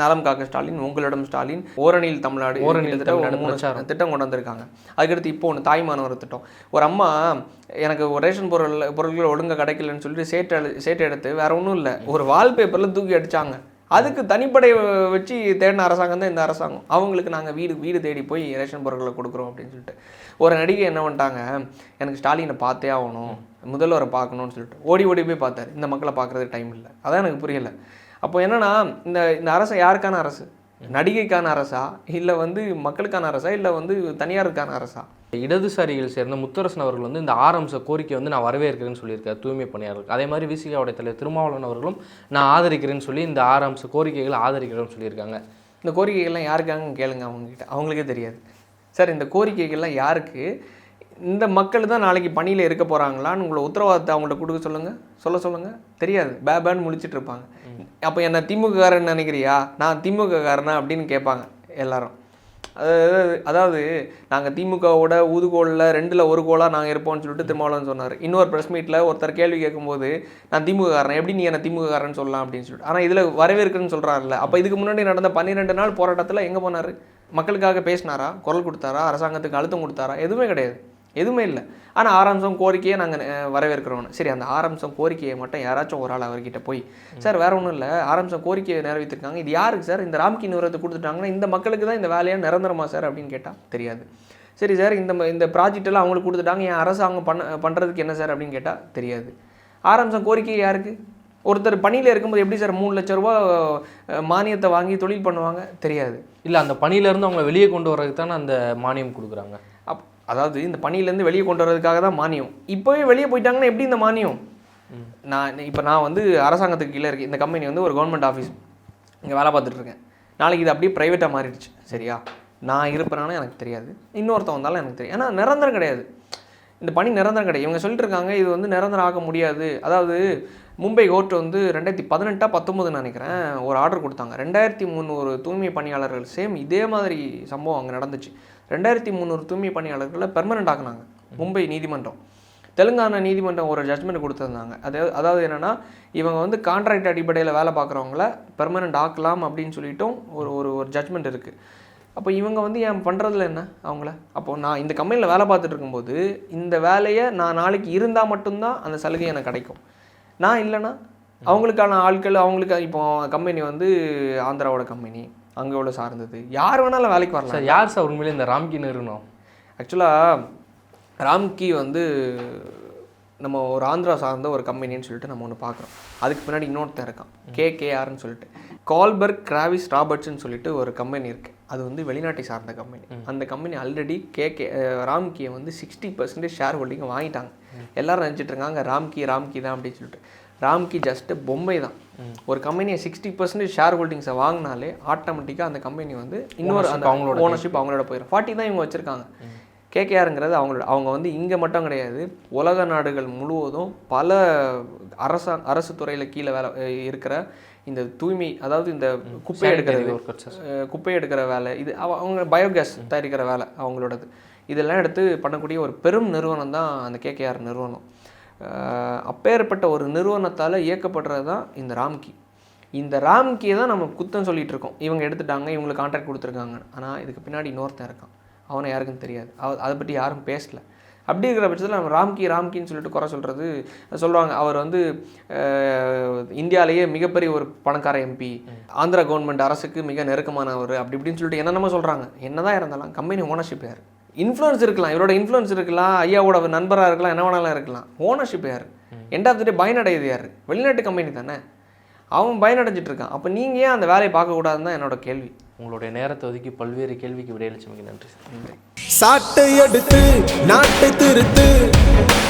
Speaker 2: நலம் காக்க ஸ்டாலின் உங்களிடம் ஸ்டாலின் ஓரணியில் தமிழ்நாடு
Speaker 1: ஓரணியில் பிரச்சாரம்.
Speaker 2: திட்டம் கொண்டு வந்திருக்காங்க. அதுக்கடுத்து இப்போ ஒன்று தாய்மான ஒரு திட்டம். ஒரு அம்மா எனக்கு ஒரு ரேஷன் பொருள் பொருட்கள் ஒழுங்கா கிடைக்கலன்னு சொல்லிட்டு சேட்டு சேட்டு எடுத்து வேற ஒன்றும் இல்லை. ஒரு வால்பேப்பரில் தூக்கி அடிச்சாங்க. அதுக்கு தனிப்படை வச்சு தேடின அரசாங்கம் தான் இந்த அரசாங்கம். அவங்களுக்கு நாங்கள் வீடு வீடு தேடி போய் ரேஷன் பொருட்களை கொடுக்குறோம் அப்படின்னு சொல்லிட்டு. ஒரு நடிகை என்ன பண்ணிட்டாங்க? எனக்கு ஸ்டாலினை பார்த்தே ஆகணும் முதல்வரை பார்க்கணும்னு சொல்லிட்டு ஓடி ஓடி போய் பார்த்தாரு. இந்த மக்களை பார்க்குறதுக்கு டைம் இல்லை. அதான் எனக்கு புரியலை. அப்போ என்னன்னா இந்த இந்த அரசு யாருக்கான அரசு? நடிகைக்கான அரசா? இல்லை வந்து மக்களுக்கான அரசா? இல்லை வந்து தனியாருக்கான அரசா?
Speaker 1: இடதுசாரிகள் சேர்ந்த முத்தரசன் அவர்கள் வந்து இந்த ஆரம்ச கோரிக்கை வந்து நான் வரவேற்கிறேன்னு சொல்லியிருக்காரு தூய்மை பணியாளர்கள். அதே மாதிரி விசிகாவுடைய தலைவர் திருமாவளவன் அவர்களும் நான் ஆதரிக்கிறேன்னு சொல்லி இந்த ஆரம்ச கோரிக்கைகளை ஆதரிக்கிறேன்னு சொல்லியிருக்காங்க.
Speaker 2: இந்த கோரிக்கைகள்லாம் யாருக்காங்க கேளுங்க அவங்கக்கிட்ட அவங்களுக்கே தெரியாது. சார் இந்த கோரிக்கைகள்லாம் யாருக்கு? இந்த மக்கள் தான் நாளைக்கு பணியில் இருக்க போகிறாங்களான்னு உங்களை உத்தரவாதத்தை அவங்கள்ட்ட கொடுக்க சொல்லுங்கள் சொல்ல சொல்லுங்கள் தெரியாது. பேபேன்னு முழிச்சிட்டு இருப்பாங்க. அப்போ என்ன திமுககாரன் நினைக்கிறியா? நான் திமுககாரனா அப்படின்னு கேட்பாங்க எல்லாரும். அதாவது அதாவது நாங்கள் திமுகவோட ஊதுகோலில் ரெண்டில் ஒரு கோலாக நாங்கள் இருப்போம்னு சொல்லிட்டு திருமாவளவன் சொன்னார். இன்னொரு ப்ரெஸ் மீட்டில் ஒருத்தர் கேள்வி கேட்கும்போது நான் திமுககாரன்? எப்படி நீ என்ன திமுககாரன் சொல்லலாம்? அப்படின்னு சொல்லிட்டு. ஆனால் இதில் வரவேற்குன்னு சொல்கிறாருல்ல அப்போ இதுக்கு முன்னாடி நடந்த பன்னிரெண்டு நாள் போராட்டத்தில் எங்கே போனார்? மக்களுக்காக பேசினாரா? குரல் கொடுத்தாரா? அரசாங்கத்துக்கு அழுத்தம் கொடுத்தாரா? எதுவுமே கிடையாது. எதுவுமே இல்லை. ஆனால் ஆரம்சம் கோரிக்கையை நாங்கள் வரவேற்கிறோன்னு சரி அந்த ஆரம்சம் கோரிக்கையை மட்டும் யாராச்சும் ஒரு ஆள் அவர்கிட்ட போய் சார் வேற ஒன்றும் இல்லை. ஆரம்சம் கோரிக்கையை நிறைவேற்றிருக்காங்க. இது யாருக்கு சார்? இந்த ராம்கி நிறுவனத்தை கொடுத்துட்டாங்கன்னா இந்த மக்களுக்கு தான் இந்த வேலையாக நிரந்தரமா சார்? அப்படின்னு கேட்டால் தெரியாது. சரி சார் இந்த இந்த ப்ராஜெக்ட் எல்லாம் அவங்களுக்கு கொடுத்துட்டாங்க. என் அரசாங்கம் பண்ண பண்ணுறதுக்கு என்ன சார்? அப்படின்னு கேட்டால் தெரியாது. ஆரம்சம் கோரிக்கை யாருக்கு? ஒருத்தர் பணியில் இருக்கும்போது எப்படி சார்? மூணு லட்ச ரூபா மானியத்தை வாங்கி தொழில் பண்ணுவாங்க? தெரியாது.
Speaker 1: இல்லை அந்த பணியிலேருந்து அவங்கள வெளியே கொண்டு வர்றதுக்கு தானே அந்த மானியம் கொடுக்குறாங்க?
Speaker 2: அதாவது இந்த பணியிலேருந்து வெளியே கொண்டு வர்றதுக்காக தான் மானியம். இப்போவே வெளியே போயிட்டாங்கன்னா எப்படி இந்த மானியம்? நான் இப்போ நான் வந்து அரசாங்கத்துக்கு கீழே இருக்கேன். இந்த கம்பெனி வந்து ஒரு கவர்மெண்ட் ஆஃபீஸ் இங்கே வேலை பார்த்துட்ருக்கேன் நாளைக்கு இது அப்படியே ப்ரைவேட்டாக மாறிடுச்சு. சரியா? நான் இருப்பேனாலும் எனக்கு தெரியாது. இன்னொருத்தன் வந்தாலும் எனக்கு தெரியும். ஏன்னா நிரந்தரம் கிடையாது. இந்த பணி நிரந்தரம் கிடையாது. இவங்க சொல்லிட்டு இருக்காங்க இது வந்து நிரந்தரம் ஆக முடியாது. அதாவது மும்பை கோர்ட் வந்து ரெண்டாயிரத்தி பதினெட்டா பத்தொம்பதுன்னு நினைக்கிறேன் ஒரு ஆர்டர் கொடுத்தாங்க. ரெண்டாயிரத்தி முந்நூறு தூய்மை பணியாளர்கள் சேம் இதே மாதிரி சம்பவம் அங்கே நடந்துச்சு. ரெண்டாயிரத்தி முந்நூறு தூய்மை பணியாளர்களை பெர்மனண்ட் ஆக்குனாங்க. மும்பை நீதிமன்றம். தெலுங்கானா நீதிமன்றம் ஒரு ஜட்மெண்ட் கொடுத்துருந்தாங்க. அதாவது அதாவது என்னென்னா இவங்க வந்து கான்ட்ராக்ட் அடிப்படையில் வேலை பார்க்குறவங்கள பெர்மனண்ட் ஆக்கலாம் அப்படின்னு சொல்லிட்டும் ஒரு ஒரு ஒரு ஜட்மெண்ட் இருக்குது அப்போ இவங்க வந்து ஏன் பண்ணுறதுல என்ன அவங்கள? அப்போது நான் இந்த கம்பெனியில் வேலை பார்த்துட்டு இருக்கும்போது இந்த வேலையை நான் நாளைக்கு இருந்தால் மட்டும்தான் அந்த சலுகை எனக்கு கிடைக்கும். நான் இல்லைன்னா அவங்களுக்கான ஆட்கள் அவங்களுக்கு இப்போ கம்பெனி வந்து ஆந்திராவோட கம்பெனி அங்கே உள்ள சார்ந்தது யார் வேணாலும் வேலைக்கு வரலாம்.
Speaker 1: சார் யார் சார் உண்மையிலே இந்த ராம்கி நிறுவனம்?
Speaker 2: ஆக்சுவலாக ராம்கி வந்து நம்ம ஒரு ஆந்திரா சார்ந்த ஒரு கம்பெனின்னு சொல்லிட்டு நம்ம ஒன்று பார்க்குறோம் அதுக்கு பின்னாடி இன்னொருத்தன் இருக்கான். கேகேஆர்னு சொல்லிட்டு. கால்பர்க் கிராவிஸ் ராபர்ட்ஸ்னு சொல்லிட்டு ஒரு கம்பெனி இருக்குது அது வந்து வெளிநாட்டை சார்ந்த கம்பெனி. அந்த கம்பெனி ஆல்ரெடி கேகே ராம்கியை வந்து சிக்ஸ்டி பர்சன்டேஜ் ஷேர் ஹோல்டிங்கை வாங்கிட்டாங்க. எல்லாரும் நினச்சிட்டு இருக்காங்க ராம்கி ராம்கி தான் அப்படின்னு சொல்லிட்டு. ராம்கி ஜஸ்ட்டு பொம்மை தான். ஒரு கம்பெனியை சிக்ஸ்டி பர்சன்டேஜ் ஷேர் ஹோல்டிங்ஸை வாங்கினாலே ஆட்டோமேட்டிக்காக அந்த கம்பெனி வந்து இன்னொரு அந்த அவங்களோட ஓனர்ஷிப் அவங்களோட போயிடும் ஃபார்ட்டி தான் இவங்க வச்சுருக்காங்க. கேகேஆருங்கிறது அவங்களோட அவங்க வந்து இங்கே மட்டும் கிடையாது உலக நாடுகள் முழுவதும் பல அரச அரசு துறையில் கீழே வேலை இருக்கிற இந்த தூய்மை அதாவது இந்த குப்பை எடுக்கிறது குப்பை எடுக்கிற வேலை இது அவ- அவங்க பயோகேஸ் தயாரிக்கிற வேலை அவங்களோடது. இதெல்லாம் எடுத்து பண்ணக்கூடிய ஒரு பெரும் நிறுவனம் தான் அந்த கேகேஆர் நிறுவனம். அப்பேற்பட்ட ஒரு நிறுவனத்தால் இயக்கப்படுறது தான் இந்த ராம்கி. இந்த ராம்கியை தான் நம்ம குத்தம் சொல்லிகிட்டு இருக்கோம். இவங்க எடுத்துட்டாங்க இவங்களுக்கு கான்ட்ராக்ட் கொடுத்துருக்காங்க. ஆனால் இதுக்கு பின்னாடி இன்னொருத்தன் இருக்கான். அவனை யாருக்கும் தெரியாது. அவ அதை பற்றி யாரும் பேசல. அப்படி இருக்கிற பட்சத்தில் நம்ம ராம்கி ராம்கின்னு சொல்லிட்டு குறை சொல்கிறது சொல்கிறாங்க அவர் வந்து இந்தியாவிலேயே மிகப்பெரிய ஒரு பணக்கார எம்பி ஆந்திரா கவர்மெண்ட் அரசுக்கு மிக நெருக்கமானவர் அப்படி இப்படின்னு சொல்லிட்டு என்னென்னமோ சொல்கிறாங்க என்ன தான் இருந்தாலும் கம்பெனி ஓனர்ஷிப் யார்? இன்ஃப்ளூயன்ஸ் இருக்கலாம் இவரோட இன்ஃப்ளூயன்ஸ் இருக்கலாம் ஐயாவோட நண்பராக இருக்கலாம் என்ன வேணாலும் இருக்கலாம். ஓனர்ஷிப் யார்? எண்ட் ஆஃப் த டே பயனடையுது யார்? வெளிநாட்டு கம்பெனி தானே. அவன் பயனடைஞ்சிட்டு இருக்கான். அப்போ நீங்கள் ஏன் அந்த வேலையை பார்க்கக்கூடாதுன்னு தான் என்னோட கேள்வி.
Speaker 1: உங்களுடைய நேரத்தை ஒதுக்கி பல்வேறு கேள்விக்கு விடையளிச்சமைக்கு
Speaker 2: நன்றி
Speaker 3: சாட்டை எடுத்து நாட்டை திருத்து.